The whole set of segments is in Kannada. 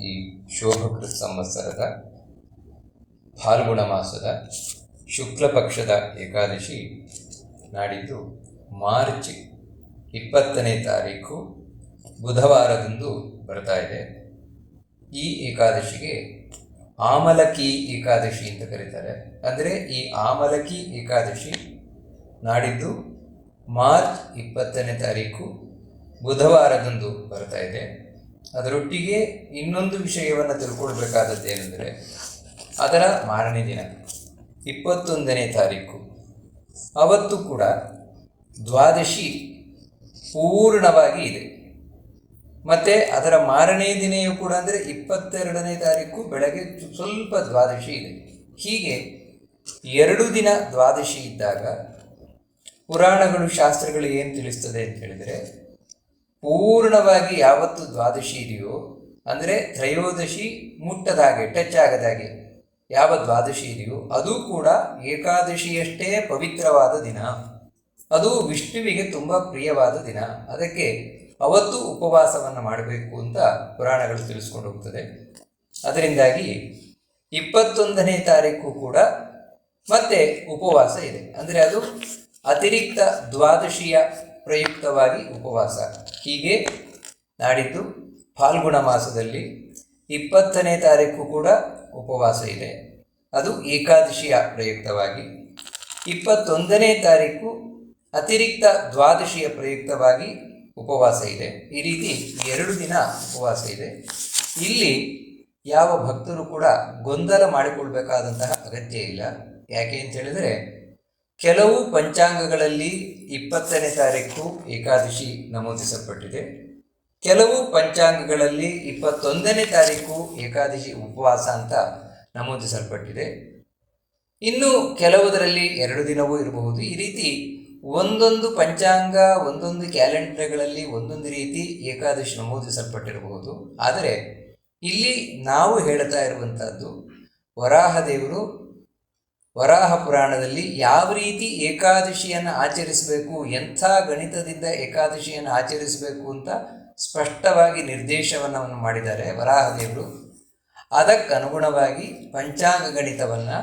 ಈ ಶೋಭಕೃತ್ ಸಂವತ್ಸರದ ಫಾಲ್ಗುಣ ಮಾಸದ ಶುಕ್ಲ ಪಕ್ಷದ ಏಕಾದಶಿ ನಾಡಿದ್ದು ಮಾರ್ಚ್ ಇಪ್ಪತ್ತನೇ ತಾರೀಕು ಬುಧವಾರದಂದು ಬರ್ತಾ ಇದೆ. ಈ ಏಕಾದಶಿಗೆ ಆಮಲಕಿ ಏಕಾದಶಿ ಅಂತ ಕರೀತಾರೆ. ಅಂದರೆ ಈ ಆಮಲಕಿ ಏಕಾದಶಿ ನಾಡಿದ್ದು ಮಾರ್ಚ್ ಇಪ್ಪತ್ತನೇ ತಾರೀಕು ಬುಧವಾರದಂದು ಬರ್ತಾ ಇದೆ. ಅದರೊಟ್ಟಿಗೆ ಇನ್ನೊಂದು ವಿಷಯವನ್ನು ತಿಳ್ಕೊಳ್ಬೇಕಾದದ್ದು ಏನೆಂದರೆ, ಅದರ ಮಾರನೇ ದಿನ, ಇಪ್ಪತ್ತೊಂದನೇ ತಾರೀಕು. ಅವತ್ತು ಕೂಡ ದ್ವಾದಶಿ ಪೂರ್ಣವಾಗಿ ಇದೆ. ಮತ್ತು ಅದರ ಮಾರನೇ ದಿನೆಯೂ ಕೂಡ ಅಂದರೆ ಇಪ್ಪತ್ತೆರಡನೇ ತಾರೀಕು, ಬೆಳಗ್ಗೆ ಸ್ವಲ್ಪ ದ್ವಾದಶಿ ಇದೆ. ಹೀಗೆ ಎರಡು ದಿನ ದ್ವಾದಶಿ ಇದ್ದಾಗ, ಪುರಾಣಗಳು, ಶಾಸ್ತ್ರಗಳು ಏನು ತಿಳಿಸ್ತದೆ ಅಂತ ಹೇಳಿದರೆ ಪೂರ್ಣವಾಗಿ ಯಾವತ್ತು ದ್ವಾದಶಿ ಇದೆಯೋ, ಅಂದರೆ ತ್ರಯೋದಶಿ ಮುಟ್ಟದ ಹಾಗೆ ಟಚ್ ಆಗದ ಹಾಗೆ ಯಾವ ದ್ವಾದಶಿ ಇದೆಯೋ, ಅದು ಕೂಡ ಏಕಾದಶಿಯಷ್ಟೇ ಪವಿತ್ರವಾದ ದಿನ. ಅದು ವಿಷ್ಣುವಿಗೆ ತುಂಬ ಪ್ರಿಯವಾದ ದಿನ. ಅದಕ್ಕೆ ಅವತ್ತು ಉಪವಾಸವನ್ನು ಮಾಡಬೇಕು ಅಂತ ಪುರಾಣಗಳು ತಿಳಿಸ್ಕೊಂಡು ಹೋಗ್ತದೆ. ಅದರಿಂದಾಗಿ ಇಪ್ಪತ್ತೊಂದನೇ ತಾರೀಕು ಕೂಡ ಮತ್ತೆ ಉಪವಾಸ ಇದೆ. ಅಂದರೆ ಅದು ಅತಿರಿಕ್ತ ದ್ವಾದಶಿಯ ಪ್ರಯುಕ್ತವಾಗಿ ಉಪವಾಸ. ಹೀಗೆ ನಾಡಿದ್ದು ಫಾಲ್ಗುಣ ಮಾಸದಲ್ಲಿ ಇಪ್ಪತ್ತನೇ ತಾರೀಕು ಕೂಡ ಉಪವಾಸ ಇದೆ. ಅದು ಏಕಾದಶಿಯ ಪ್ರಯುಕ್ತವಾಗಿ. ಇಪ್ಪತ್ತೊಂದನೇ ತಾರೀಕು ಅತಿರಿಕ್ತ ದ್ವಾದಶಿಯ ಪ್ರಯುಕ್ತವಾಗಿ ಉಪವಾಸ ಇದೆ. ಈ ರೀತಿ ಎರಡು ದಿನ ಉಪವಾಸ ಇದೆ. ಇಲ್ಲಿ ಯಾವ ಭಕ್ತರು ಕೂಡ ಗೊಂದಲ ಮಾಡಿಕೊಳ್ಬೇಕಾದಂತಹ ಅಗತ್ಯ ಇಲ್ಲ. ಯಾಕೆ ಅಂತ ಹೇಳಿದರೆ ಕೆಲವು ಪಂಚಾಂಗಗಳಲ್ಲಿ ಇಪ್ಪತ್ತನೇ ತಾರೀಕು ಏಕಾದಶಿ ನಮೂದಿಸಲ್ಪಟ್ಟಿದೆ. ಕೆಲವು ಪಂಚಾಂಗಗಳಲ್ಲಿ ಇಪ್ಪತ್ತೊಂದನೇ ತಾರೀಕು ಏಕಾದಶಿ ಉಪವಾಸ ಅಂತ ನಮೂದಿಸಲ್ಪಟ್ಟಿದೆ. ಇನ್ನು ಕೆಲವುದರಲ್ಲಿ ಎರಡು ದಿನವೂ ಇರಬಹುದು. ಈ ರೀತಿ ಒಂದೊಂದು ಪಂಚಾಂಗ, ಒಂದೊಂದು ಕ್ಯಾಲೆಂಡರ್ಗಳಲ್ಲಿ ಒಂದೊಂದು ರೀತಿ ಏಕಾದಶಿ ನಮೂದಿಸಲ್ಪಟ್ಟಿರಬಹುದು. ಆದರೆ ಇಲ್ಲಿ ನಾವು ಹೇಳ್ತಾ ಇರುವಂಥದ್ದು ವರಾಹ ದೇವರು ವರಾಹ ಪುರಾಣದಲ್ಲಿ ಯಾವ ರೀತಿ ಏಕಾದಶಿಯನ್ನು ಆಚರಿಸಬೇಕು, ಎಂಥ ಗಣಿತದಿಂದ ಏಕಾದಶಿಯನ್ನು ಆಚರಿಸಬೇಕು ಅಂತ ಸ್ಪಷ್ಟವಾಗಿ ನಿರ್ದೇಶವನ್ನು ಮಾಡಿದ್ದಾರೆ ವರಾಹದೇವರು ಅದಕ್ಕನುಗುಣವಾಗಿ ಪಂಚಾಂಗ ಗಣಿತವನ್ನು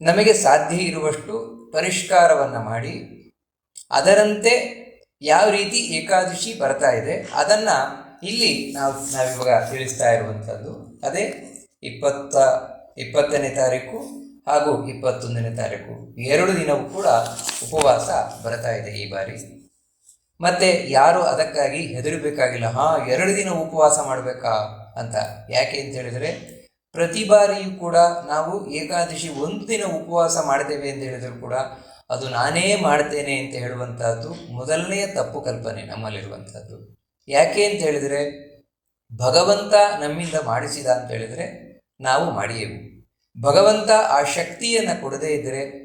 ನಮಗೆ ಸಾಧ್ಯ ಇರುವಷ್ಟು ಪರಿಷ್ಕಾರವನ್ನು ಮಾಡಿ, ಅದರಂತೆ ಯಾವ ರೀತಿ ಏಕಾದಶಿ ಬರ್ತಾ ಇದೆ, ಅದನ್ನು ಇಲ್ಲಿ ನಾವು, ನಾವಿವಾಗ ತಿಳಿಸ್ತಾ ಇರುವಂಥದ್ದು. ಅದೇ ಇಪ್ಪತ್ತ, ಇಪ್ಪತ್ತನೇ ತಾರೀಕು. ಹಾಗೂ ಇಪ್ಪತ್ತೊಂದನೇ ತಾರೀಕು ಎರಡು ದಿನವೂ ಕೂಡ ಉಪವಾಸ ಬರ್ತಾ ಇದೆ ಈ ಬಾರಿ. ಮತ್ತೆ ಯಾರು ಅದಕ್ಕಾಗಿ ಹೆದರಬೇಕಾಗಿಲ್ಲ, ಹಾ, ಎರಡು ದಿನ ಉಪವಾಸ ಮಾಡಬೇಕಾ ಅಂತ ಯಾಕೆ ಅಂತ ಹೇಳಿದರೆ, ಪ್ರತಿ ಬಾರಿಯೂ ಕೂಡ ನಾವು ಏಕಾದಶಿ ಒಂದು ದಿನ ಉಪವಾಸ ಮಾಡ್ತೇವೆ ಅಂತ ಹೇಳಿದರೂ ಕೂಡ ಅದು ನಾನೇ ಮಾಡ್ತೇನೆ ಅಂತ ಹೇಳುವಂಥದ್ದು ಮೊದಲನೆಯ ತಪ್ಪು ಕಲ್ಪನೆ ನಮ್ಮಲ್ಲಿರುವಂಥದ್ದು ಯಾಕೆ ಅಂತ ಹೇಳಿದರೆ, ಭಗವಂತ ನಮ್ಮಿಂದ ಮಾಡಿಸಿದ ಅಂತ ಹೇಳಿದರೆ ನಾವು ಮಾಡಿಯೇವು. ಭಗವಂತ ಆ ಶಕ್ತಿಯನ್ನು ಕೊಡದೇ ಇದ್ದರೆ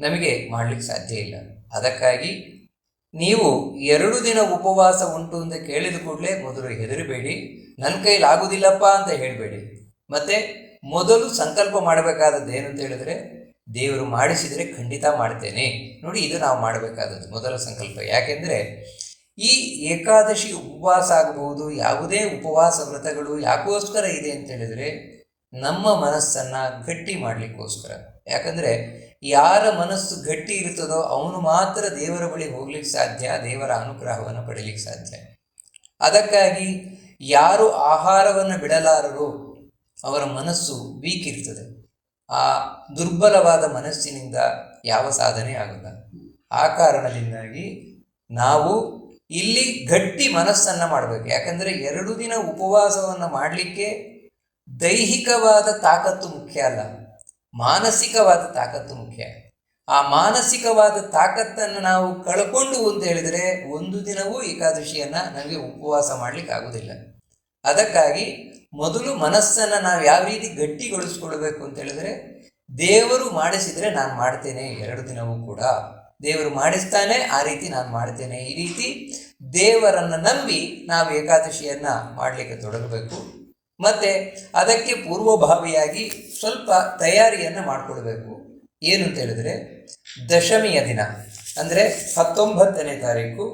ನಮಗೆ ಮಾಡಲಿಕ್ಕೆ ಸಾಧ್ಯ ಇಲ್ಲ. ಅದಕ್ಕಾಗಿ ನೀವು ಎರಡು ದಿನ ಉಪವಾಸ ಉಂಟು ಅಂತ ಕೇಳಿದ ಕೂಡಲೇ ಮೊದಲು ಹೆದರಬೇಡಿ. ನನ್ನ ಕೈಲಾಗುವುದಿಲ್ಲಪ್ಪ ಅಂತ ಹೇಳಬೇಡಿ. ಮತ್ತು ಮೊದಲು ಸಂಕಲ್ಪ ಮಾಡಬೇಕಾದದ್ದು ಏನು ಅಂತ ಹೇಳಿದ್ರೆ, ದೇವರು ಮಾಡಿಸಿದರೆ ಖಂಡಿತ ಮಾಡ್ತೇನೆ. ನೋಡಿ, ಇದು ನಾವು ಮಾಡಬೇಕಾದದ್ದು ಮೊದಲ ಸಂಕಲ್ಪ. ಯಾಕೆಂದರೆ, ಈ ಏಕಾದಶಿ ಉಪವಾಸ ಆಗಬಹುದು, ಯಾವುದೇ ಉಪವಾಸ ವ್ರತಗಳು ಯಾಕೋಸ್ಕರ ಇದೆ ಅಂತ ಹೇಳಿದರೆ ನಮ್ಮ ಮನಸ್ಸನ್ನು ಗಟ್ಟಿ ಮಾಡಲಿಕ್ಕೋಸ್ಕರ. ಯಾಕಂದರೆ ಯಾರ ಮನಸ್ಸು ಗಟ್ಟಿ ಇರ್ತದೋ ಅವನು ಮಾತ್ರ ದೇವರ ಬಳಿ ಹೋಗ್ಲಿಕ್ಕೆ ಸಾಧ್ಯ, ದೇವರ ಅನುಗ್ರಹವನ್ನು ಪಡೀಲಿಕ್ಕೆ ಸಾಧ್ಯ. ಅದಕ್ಕಾಗಿ ಯಾರು ಆಹಾರವನ್ನು ಬಿಡಲಾರರು ಅವರ ಮನಸ್ಸು ವೀಕ್ ಇರ್ತದೆ ಆ ದುರ್ಬಲವಾದ ಮನಸ್ಸಿನಿಂದ ಯಾವ ಸಾಧನೆ ಆಗಲ್ಲ. ಆ ಕಾರಣದಿಂದಾಗಿ ನಾವು ಇಲ್ಲಿ ಗಟ್ಟಿ ಮನಸ್ಸನ್ನು ಮಾಡಬೇಕು. ಯಾಕಂದರೆ ಎರಡು ದಿನ ಉಪವಾಸವನ್ನು ಮಾಡಲಿಕ್ಕೆ ದೈಹಿಕವಾದ ತಾಕತ್ತು ಮುಖ್ಯ ಅಲ್ಲ. ಮಾನಸಿಕವಾದ ತಾಕತ್ತು ಮುಖ್ಯ. ಆ ಮಾನಸಿಕವಾದ ತಾಕತ್ತನ್ನು ನಾವು ಕಳ್ಕೊಂಡು ಅಂತ ಹೇಳಿದರೆ ಒಂದು ದಿನವೂ ಏಕಾದಶಿಯನ್ನು ನಮಗೆ ಉಪವಾಸ ಮಾಡಲಿಕ್ಕೆ ಆಗೋದಿಲ್ಲ. ಅದಕ್ಕಾಗಿ ಮೊದಲು ಮನಸ್ಸನ್ನು ನಾವು ಯಾವ ರೀತಿ ಗಟ್ಟಿಗೊಳಿಸ್ಕೊಳ್ಬೇಕು ಅಂತ ಹೇಳಿದ್ರೆ ದೇವರು ಮಾಡಿಸಿದರೆ ನಾನು ಮಾಡ್ತೇನೆ ಎರಡು ದಿನವೂ ಕೂಡ. ದೇವರು ಮಾಡಿಸ್ತಾನೆ, ಆ ರೀತಿ ನಾನು ಮಾಡ್ತೇನೆ. ಈ ರೀತಿ ದೇವರನ್ನು ನಂಬಿ ನಾವು ಏಕಾದಶಿಯನ್ನು ಮಾಡಲಿಕ್ಕೆ ತೊಡಗಬೇಕು. ಮತ್ತು ಅದಕ್ಕೆ ಪೂರ್ವಭಾವಿಯಾಗಿ ಸ್ವಲ್ಪ ತಯಾರಿಯನ್ನು ಮಾಡಿಕೊಳ್ಬೇಕು. ಏನು ಅಂತ ಹೇಳಿದರೆ, ದಶಮಿಯ ದಿನ, ಅಂದರೆ ಹತ್ತೊಂಬತ್ತನೇ ತಾರೀಕು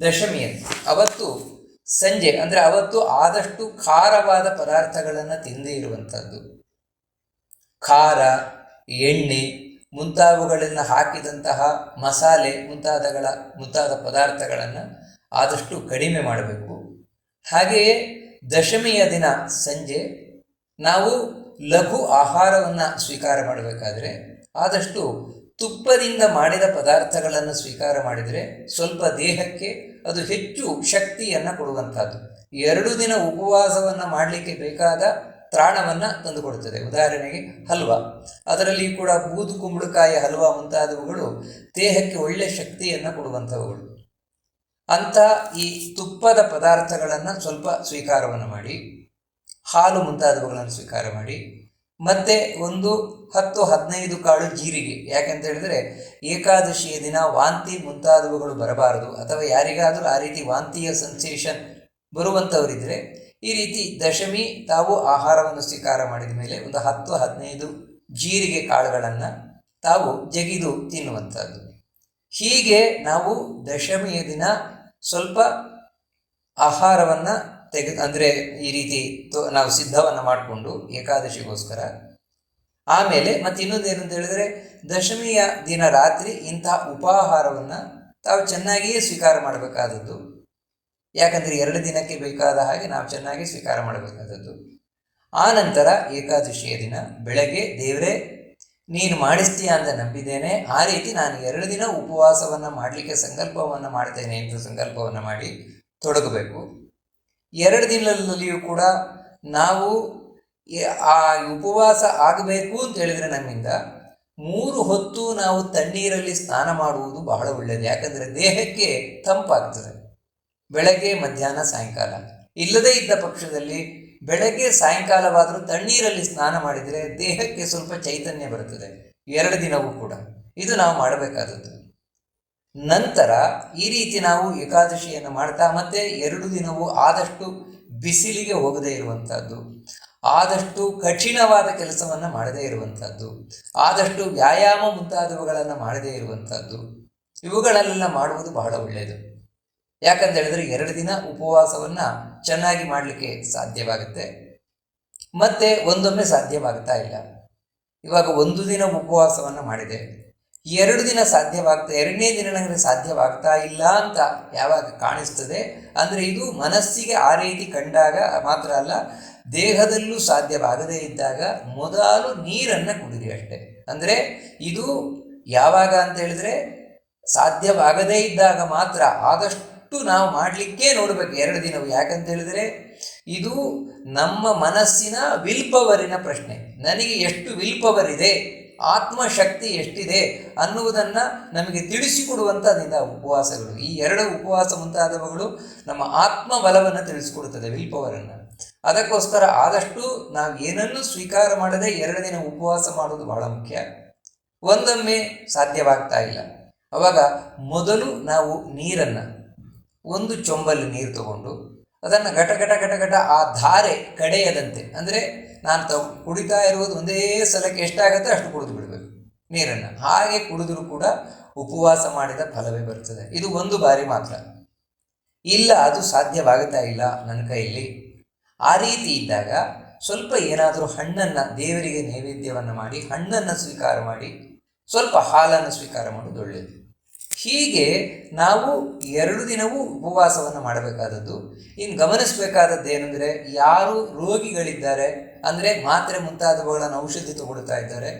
ದಶಮಿಯ ದಿನ. ಅವತ್ತು ಸಂಜೆ, ಅಂದರೆ ಅವತ್ತು ಆದಷ್ಟು ಖಾರವಾದ ಪದಾರ್ಥಗಳನ್ನು ತಿಂದೇ ಇರುವಂಥದ್ದು. ಖಾರ, ಎಣ್ಣೆ, ಮುಂತಾದವುಗಳನ್ನು ಹಾಕಿದಂತಹ ಮಸಾಲೆ, ಮುಂತಾದಗಳ, ಮುಂತಾದ ಪದಾರ್ಥಗಳನ್ನು ಆದಷ್ಟು ಕಡಿಮೆ ಮಾಡಬೇಕು. ಹಾಗೆಯೇ ದಶಮಿಯ ದಿನ ಸಂಜೆ ನಾವು ಲಘು ಆಹಾರವನ್ನು ಸ್ವೀಕಾರ ಮಾಡಬೇಕಾದ್ರೆ ಆದಷ್ಟು ತುಪ್ಪದಿಂದ ಮಾಡಿದ ಪದಾರ್ಥಗಳನ್ನು ಸ್ವೀಕಾರ ಮಾಡಿದರೆ ಸ್ವಲ್ಪ ದೇಹಕ್ಕೆ ಅದು ಹೆಚ್ಚು ಶಕ್ತಿಯನ್ನು ಕೊಡುವಂಥದ್ದು. ಎರಡು ದಿನ ಉಪವಾಸವನ್ನು ಮಾಡಲಿಕ್ಕೆ ಬೇಕಾದ ತ್ರಾಣವನ್ನು ತಂದುಕೊಡುತ್ತದೆ. ಉದಾಹರಣೆಗೆ ಹಲ್ವಾ. ಅದರಲ್ಲಿ ಕೂಡ ಬೂದು, ಕುಂಬಳಕಾಯಿ, ಹಲ್ವಾ ಮುಂತಾದವುಗಳು ದೇಹಕ್ಕೆ ಒಳ್ಳೆಯ ಶಕ್ತಿಯನ್ನು ಕೊಡುವಂಥವುಗಳು. ಅಂಥ ಈ ತುಪ್ಪದ ಪದಾರ್ಥಗಳನ್ನು ಸ್ವಲ್ಪ ಸ್ವೀಕಾರವನ್ನು ಮಾಡಿ, ಹಾಲು ಮುಂತಾದವುಗಳನ್ನು ಸ್ವೀಕಾರ ಮಾಡಿ, ಮತ್ತೆ ಒಂದು ಹತ್ತು ಹದಿನೈದು ಕಾಳು ಜೀರಿಗೆ. ಯಾಕೆಂತ ಹೇಳಿದ್ರೆ, ಏಕಾದಶಿಯ ದಿನ ವಾಂತಿ ಮುಂತಾದವುಗಳು ಬರಬಾರದು. ಅಥವಾ ಯಾರಿಗಾದರೂ ಆ ರೀತಿ ವಾಂತಿಯ ಸೆನ್ಸೇಷನ್ ಬರುವಂಥವರಿದ್ದರೆ ಈ ರೀತಿ ದಶಮಿ ತಾವು ಆಹಾರವನ್ನು ಸ್ವೀಕಾರ ಮಾಡಿದ ಮೇಲೆ ಒಂದು ಹತ್ತು ಹದಿನೈದು ಜೀರಿಗೆ ಕಾಳುಗಳನ್ನು ತಾವು ಜಗಿದು ತಿನ್ನುವಂಥದ್ದು. ಹೀಗೆ ನಾವು ದಶಮಿಯ ದಿನ ಸ್ವಲ್ಪ ಆಹಾರವನ್ನು ತೆಗೆದು, ಅಂದರೆ ಈ ರೀತಿ ನಾವು ಸಿದ್ಧವನ್ನು ಮಾಡಿಕೊಂಡು ಏಕಾದಶಿಗೋಸ್ಕರ. ಆಮೇಲೆ ಮತ್ತೆ ಇನ್ನೊಂದು ಏನಂತ ಅಂತ ಹೇಳಿದರೆ, ದಶಮಿಯ ದಿನ ರಾತ್ರಿ ಇಂತಹ ಉಪಾಹಾರವನ್ನು ತಾವು ಚೆನ್ನಾಗಿಯೇ ಸ್ವೀಕಾರ ಮಾಡಬೇಕಾದದ್ದು. ಯಾಕಂದರೆ ಎರಡು ದಿನಕ್ಕೆ ಬೇಕಾದ ಹಾಗೆ ನಾವು ಚೆನ್ನಾಗಿ ಸ್ವೀಕಾರ ಮಾಡಬೇಕಾದದ್ದು. ಆ ನಂತರ ಏಕಾದಶಿಯ ದಿನ, ಬೆಳಗ್ಗೆ ದೇವರೇ ನೀನು ಮಾಡಿಸ್ತೀಯ ಅಂತ ನಂಬಿದ್ದೇನೆ. ಆ ರೀತಿ ನಾನು ಎರಡು ದಿನ ಉಪವಾಸವನ್ನು ಮಾಡಲಿಕ್ಕೆ ಸಂಕಲ್ಪವನ್ನು ಮಾಡ್ತೇನೆ ಎಂದು ಸಂಕಲ್ಪವನ್ನು ಮಾಡಿ ತೊಡಗಬೇಕು. ಎರಡು ದಿನದಲ್ಲಿಯೂ ಕೂಡ ನಾವು ಆ ಉಪವಾಸ ಆಗಬೇಕು ಅಂತ ಹೇಳಿದರೆ ನಮ್ಮಿಂದ ಮೂರು ಹೊತ್ತು ನಾವು ತಣ್ಣೀರಲ್ಲಿ ಸ್ನಾನ ಮಾಡುವುದು ಬಹಳ ಒಳ್ಳೆಯದು ಯಾಕಂದರೆ ದೇಹಕ್ಕೆ ತಂಪಾಗ್ತದೆ. ಬೆಳಗ್ಗೆ, ಮಧ್ಯಾಹ್ನ, ಸಾಯಂಕಾಲ. ಇಲ್ಲದೇ ಇದ್ದ ಪಕ್ಷದಲ್ಲಿ ಬೆಳಗ್ಗೆ ಸಾಯಂಕಾಲವಾದರೂ ತಣ್ಣೀರಲ್ಲಿ ಸ್ನಾನ ಮಾಡಿದರೆ ದೇಹಕ್ಕೆ ಸ್ವಲ್ಪ ಚೈತನ್ಯ ಬರುತ್ತದೆ. ಎರಡು ದಿನವೂ ಕೂಡ. ಇದು ನಾವು ಮಾಡಬೇಕಾದದ್ದು. ನಂತರ ಈ ರೀತಿ ನಾವು ಏಕಾದಶಿಯನ್ನು ಮಾಡ್ತಾ ಮತ್ತೆ ಎರಡು ದಿನವೂ ಆದಷ್ಟು ಬಿಸಿಲಿಗೆ ಹೋಗದೇ ಇರುವಂಥದ್ದು. ಆದಷ್ಟು ಕಠಿಣವಾದ ಕೆಲಸವನ್ನು ಮಾಡದೇ ಇರುವಂಥದ್ದು. ಆದಷ್ಟು ವ್ಯಾಯಾಮ ಮುಂತಾದವುಗಳನ್ನು ಮಾಡದೇ ಇರುವಂಥದ್ದು. ಇವುಗಳಲ್ಲೆಲ್ಲ ಮಾಡುವುದು ಬಹಳ ಒಳ್ಳೆಯದು. ಯಾಕಂತ ಹೇಳಿದ್ರೆ ಎರಡು ದಿನ ಉಪವಾಸವನ್ನು ಚೆನ್ನಾಗಿ ಮಾಡಲಿಕ್ಕೆ ಸಾಧ್ಯವಾಗುತ್ತೆ. ಮತ್ತೆ ಒಂದೊಮ್ಮೆ ಸಾಧ್ಯವಾಗ್ತಾ ಇಲ್ಲ. ಇವಾಗ ಒಂದು ದಿನ ಉಪವಾಸವನ್ನು ಮಾಡಿದೆ. ಎರಡು ದಿನ ಸಾಧ್ಯವಾಗ್ತಾ, ಎರಡನೇ ದಿನ ನನಗೆ ಸಾಧ್ಯವಾಗ್ತಾ ಇಲ್ಲ ಅಂತ ಯಾವಾಗ ಕಾಣಿಸ್ತದೆ, ಅಂದರೆ ಇದು ಮನಸ್ಸಿಗೆ ಆ ರೀತಿ ಕಂಡಾಗ ಮಾತ್ರ ಅಲ್ಲ, ದೇಹದಲ್ಲೂ ಸಾಧ್ಯವಾಗದೇ ಇದ್ದಾಗ ಮೊದಲು ನೀರನ್ನು ಕುಡಿರಿ ಅಷ್ಟೆ. ಅಂದರೆ ಇದು ಯಾವಾಗ ಅಂತ ಹೇಳಿದ್ರೆ ಸಾಧ್ಯವಾಗದೇ ಇದ್ದಾಗ ಮಾತ್ರ ಆದಷ್ಟು ನಾವು ಮಾಡಲಿಕ್ಕೆ ನೋಡಬೇಕು ಎರಡು ದಿನವು. ಯಾಕಂತ ಹೇಳಿದರೆ ಇದು ನಮ್ಮ ಮನಸ್ಸಿನ ವಿಲ್ ಪವರಿನ ಪ್ರಶ್ನೆ. ನನಗೆ ಎಷ್ಟು ವಿಲ್ ಪವರ್ ಇದೆ, ಆತ್ಮಶಕ್ತಿ ಎಷ್ಟಿದೆ ಅನ್ನುವುದನ್ನು ನಮಗೆ ತಿಳಿಸಿಕೊಡುವಂಥದ್ದಿಂದ ಉಪವಾಸಗಳು. ಈ ಎರಡು ಉಪವಾಸ ಮುಂತಾದವುಗಳು ನಮ್ಮ ಆತ್ಮ ಬಲವನ್ನು ತಿಳಿಸಿಕೊಡುತ್ತದೆ ವಿಲ್ ಪವರನ್ನು ಅದಕ್ಕೋಸ್ಕರ ಆದಷ್ಟು ನಾವು ಏನನ್ನು ಸ್ವೀಕಾರ ಮಾಡದೆ ಎರಡು ದಿನ ಉಪವಾಸ ಮಾಡೋದು ಬಹಳ ಮುಖ್ಯ. ಒಂದೊಮ್ಮೆ ಸಾಧ್ಯವಾಗ್ತಾ ಇಲ್ಲ. ಅವಾಗ ಮೊದಲು ನಾವು ನೀರನ್ನು ಒಂದು ಚೊಂಬಲ್ಲಿ ನೀರು ತಗೊಂಡು ಅದನ್ನು ಘಟ ಘಟ ಘಟ ಘಟ ಆ ಧಾರೆ ಕಡೆಯದಂತೆ. ಅಂದರೆ ನಾನು ತ ಕುಡಿತಾ ಇರುವುದು ಒಂದೇ ಸಲಕ್ಕೆ ಎಷ್ಟಾಗುತ್ತೆ ಅಷ್ಟು ಕುಡಿದು ಬಿಡಬೇಕು ನೀರನ್ನು. ಹಾಗೆ ಕುಡಿದರೂ ಕೂಡ ಉಪವಾಸ ಮಾಡಿದ ಫಲವೇ ಬರ್ತದೆ ಇದು ಒಂದು ಬಾರಿ ಮಾತ್ರ. ಇಲ್ಲ, ಅದು ಸಾಧ್ಯವಾಗುತ್ತಾ ಇಲ್ಲ ನನ್ನ ಕೈಯಲ್ಲಿ. ಆ ರೀತಿ ಇದ್ದಾಗ ಸ್ವಲ್ಪ ಏನಾದರೂ ಹಣ್ಣನ್ನು ದೇವರಿಗೆ ನೈವೇದ್ಯವನ್ನು ಮಾಡಿ, ಹಣ್ಣನ್ನು ಸ್ವೀಕಾರ ಮಾಡಿ, ಸ್ವಲ್ಪ ಹಾಲನ್ನು ಸ್ವೀಕಾರ ಮಾಡೋದು ಒಳ್ಳೆಯದು. ಹೀಗೆ ನಾವು ಎರಡು ದಿನವೂ ಉಪವಾಸವನ್ನು ಮಾಡಬೇಕಾದದ್ದು. ಇನ್ನು ಗಮನಿಸಬೇಕಾದದ್ದು ಏನಂದರೆ, ಯಾರು ರೋಗಿಗಳಿದ್ದಾರೆ, ಅಂದರೆ ಮಾತ್ರೆ ಮುಂತಾದವುಗಳನ್ನು ಔಷಧಿ ತಗೊಳ್ತಾ ಇದ್ದಾರೆ,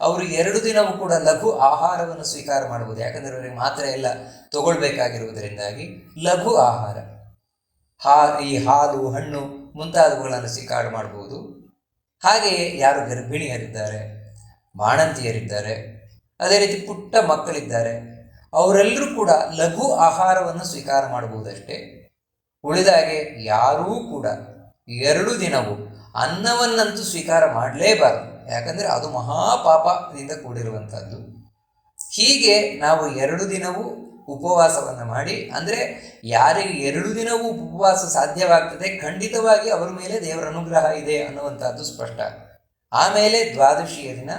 ಅವರು ಎರಡು ದಿನವೂ ಕೂಡ ಲಘು ಆಹಾರವನ್ನು ಸ್ವೀಕಾರ ಮಾಡಬಹುದು. ಯಾಕಂದರೆ ಅವರಿಗೆ ಮಾತ್ರೆ ಎಲ್ಲ ತಗೊಳ್ಬೇಕಾಗಿರುವುದರಿಂದಾಗಿ ಲಘು ಆಹಾರ. ಹಾ, ಈ ಹಾಲು, ಹಣ್ಣು ಮುಂತಾದವುಗಳನ್ನು ಸ್ವೀಕಾರ ಮಾಡಬಹುದು. ಹಾಗೆಯೇ ಯಾರು ಗರ್ಭಿಣಿಯರಿದ್ದಾರೆ, ಬಾಣಂತಿಯರಿದ್ದಾರೆ, ಅದೇ ರೀತಿ ಪುಟ್ಟ ಮಕ್ಕಳಿದ್ದಾರೆ ಅವರೆಲ್ಲರೂ ಕೂಡ ಲಘು ಆಹಾರವನ್ನು ಸ್ವೀಕಾರ ಮಾಡಬಹುದಷ್ಟೇ. ಉಳಿದಾಗೆ ಯಾರೂ ಕೂಡ ಎರಡು ದಿನವೂ ಅನ್ನವನ್ನಂತೂ ಸ್ವೀಕಾರ ಮಾಡಲೇಬಾರದು. ಯಾಕಂದರೆ ಅದು ಮಹಾಪಾಪದಿಂದ ಕೂಡಿರುವಂಥದ್ದು. ಹೀಗೆ ನಾವು ಎರಡು ದಿನವೂ ಉಪವಾಸವನ್ನು ಮಾಡಿ, ಅಂದರೆ ಯಾರಿಗೆ ಎರಡು ದಿನವೂ ಉಪವಾಸ ಸಾಧ್ಯವಾಗ್ತದೆ, ಖಂಡಿತವಾಗಿ ಅವರ ಮೇಲೆ ದೇವರ ಅನುಗ್ರಹ ಇದೆ ಅನ್ನುವಂಥದ್ದು ಸ್ಪಷ್ಟ. ಆಮೇಲೆ ದ್ವಾದಶಿಯ ದಿನ,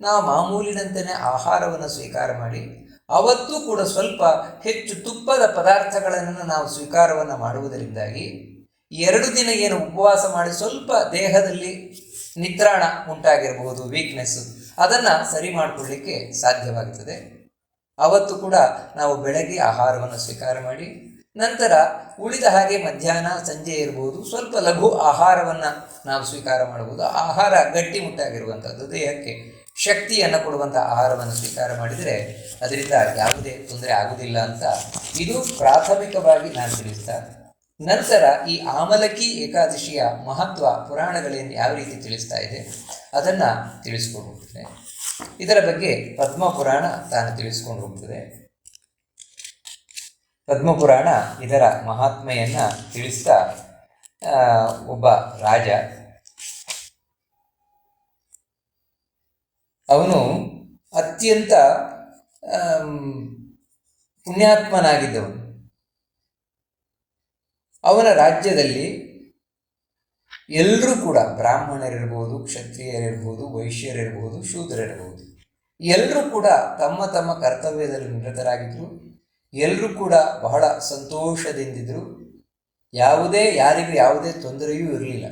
ನಾವು ಮಾಮೂಲಿನಂತೆಯೇ ಆಹಾರವನ್ನು ಸ್ವೀಕಾರ ಮಾಡಿ ಅವತ್ತೂ ಕೂಡ ಸ್ವಲ್ಪ ಹೆಚ್ಚು ತುಪ್ಪದ ಪದಾರ್ಥಗಳನ್ನು ನಾವು ಸ್ವೀಕಾರವನ್ನು ಮಾಡುವುದರಿಂದಾಗಿ ಎರಡು ದಿನ ಏನು ಉಪವಾಸ ಮಾಡಿ ಸ್ವಲ್ಪ ದೇಹದಲ್ಲಿ ನಿತ್ರಾಣ ಉಂಟಾಗಿರಬಹುದು ವೀಕ್ನೆಸ್ ಅದನ್ನು ಸರಿ ಮಾಡಿಕೊಳ್ಳಿಕ್ಕೆ ಸಾಧ್ಯವಾಗುತ್ತದೆ. ಅವತ್ತು ಕೂಡ ನಾವು ಬೆಳಗ್ಗೆ ಆಹಾರವನ್ನು ಸ್ವೀಕಾರ ಮಾಡಿ, ನಂತರ ಉಳಿದ ಹಾಗೆ ಮಧ್ಯಾಹ್ನ, ಸಂಜೆ ಇರಬಹುದು, ಸ್ವಲ್ಪ ಲಘು ಆಹಾರವನ್ನು ನಾವು ಸ್ವೀಕಾರ ಮಾಡಬಹುದು. ಆಹಾರ ಗಟ್ಟಿಮುಟ್ಟಾಗಿರುವಂಥದ್ದು ದೇಹಕ್ಕೆ ಶಕ್ತಿಯನ್ನು ಕೊಡುವಂಥ ಆಹಾರವನ್ನು ಸ್ವೀಕಾರ ಮಾಡಿದರೆ ಅದರಿಂದ ಯಾವುದೇ ತೊಂದರೆ ಆಗುವುದಿಲ್ಲ ಅಂತ ಇದು ಪ್ರಾಥಮಿಕವಾಗಿ ನಾನು ತಿಳಿಸ್ತಾ ನಂತರ ಈ ಆಮಲಕಿ ಏಕಾದಶಿಯ ಮಹತ್ವ ಪುರಾಣಗಳೇನು ಯಾವ ರೀತಿ ತಿಳಿಸ್ತಾ ಇದೆ ಅದನ್ನು ತಿಳಿಸ್ಕೊಂಡು ಹೋಗ್ತದೆ ಇದರ ಬಗ್ಗೆ ಪದ್ಮಪುರಾಣ ತಾನು ತಿಳಿಸ್ಕೊಂಡು ಹೋಗ್ತದೆ. ಪದ್ಮಪುರಾಣ ಇದರ ಮಹಾತ್ಮೆಯನ್ನು ತಿಳಿಸ್ತಾ ಒಬ್ಬ ರಾಜ ಅವನು ಅತ್ಯಂತ ಪುಣ್ಯಾತ್ಮನಾಗಿದ್ದವನು. ಅವನ ರಾಜ್ಯದಲ್ಲಿ ಎಲ್ಲರೂ ಕೂಡ ಬ್ರಾಹ್ಮಣರಿರ್ಬೋದು, ಕ್ಷತ್ರಿಯರಿರ್ಬೋದು, ವೈಶ್ಯರಿರ್ಬೋದು, ಶೂದ್ರರಿರ್ಬೋದು. ಎಲ್ಲರೂ ಕೂಡ ತಮ್ಮ ತಮ್ಮ ಕರ್ತವ್ಯದಲ್ಲಿ ನಿರತರಾಗಿದ್ದರು ಎಲ್ಲರೂ ಕೂಡ ಬಹಳ ಸಂತೋಷದಿಂದಿದ್ದರು ಯಾವುದೇ, ಯಾರಿಗೂ ಯಾವುದೇ ತೊಂದರೆಯೂ ಇರಲಿಲ್ಲ.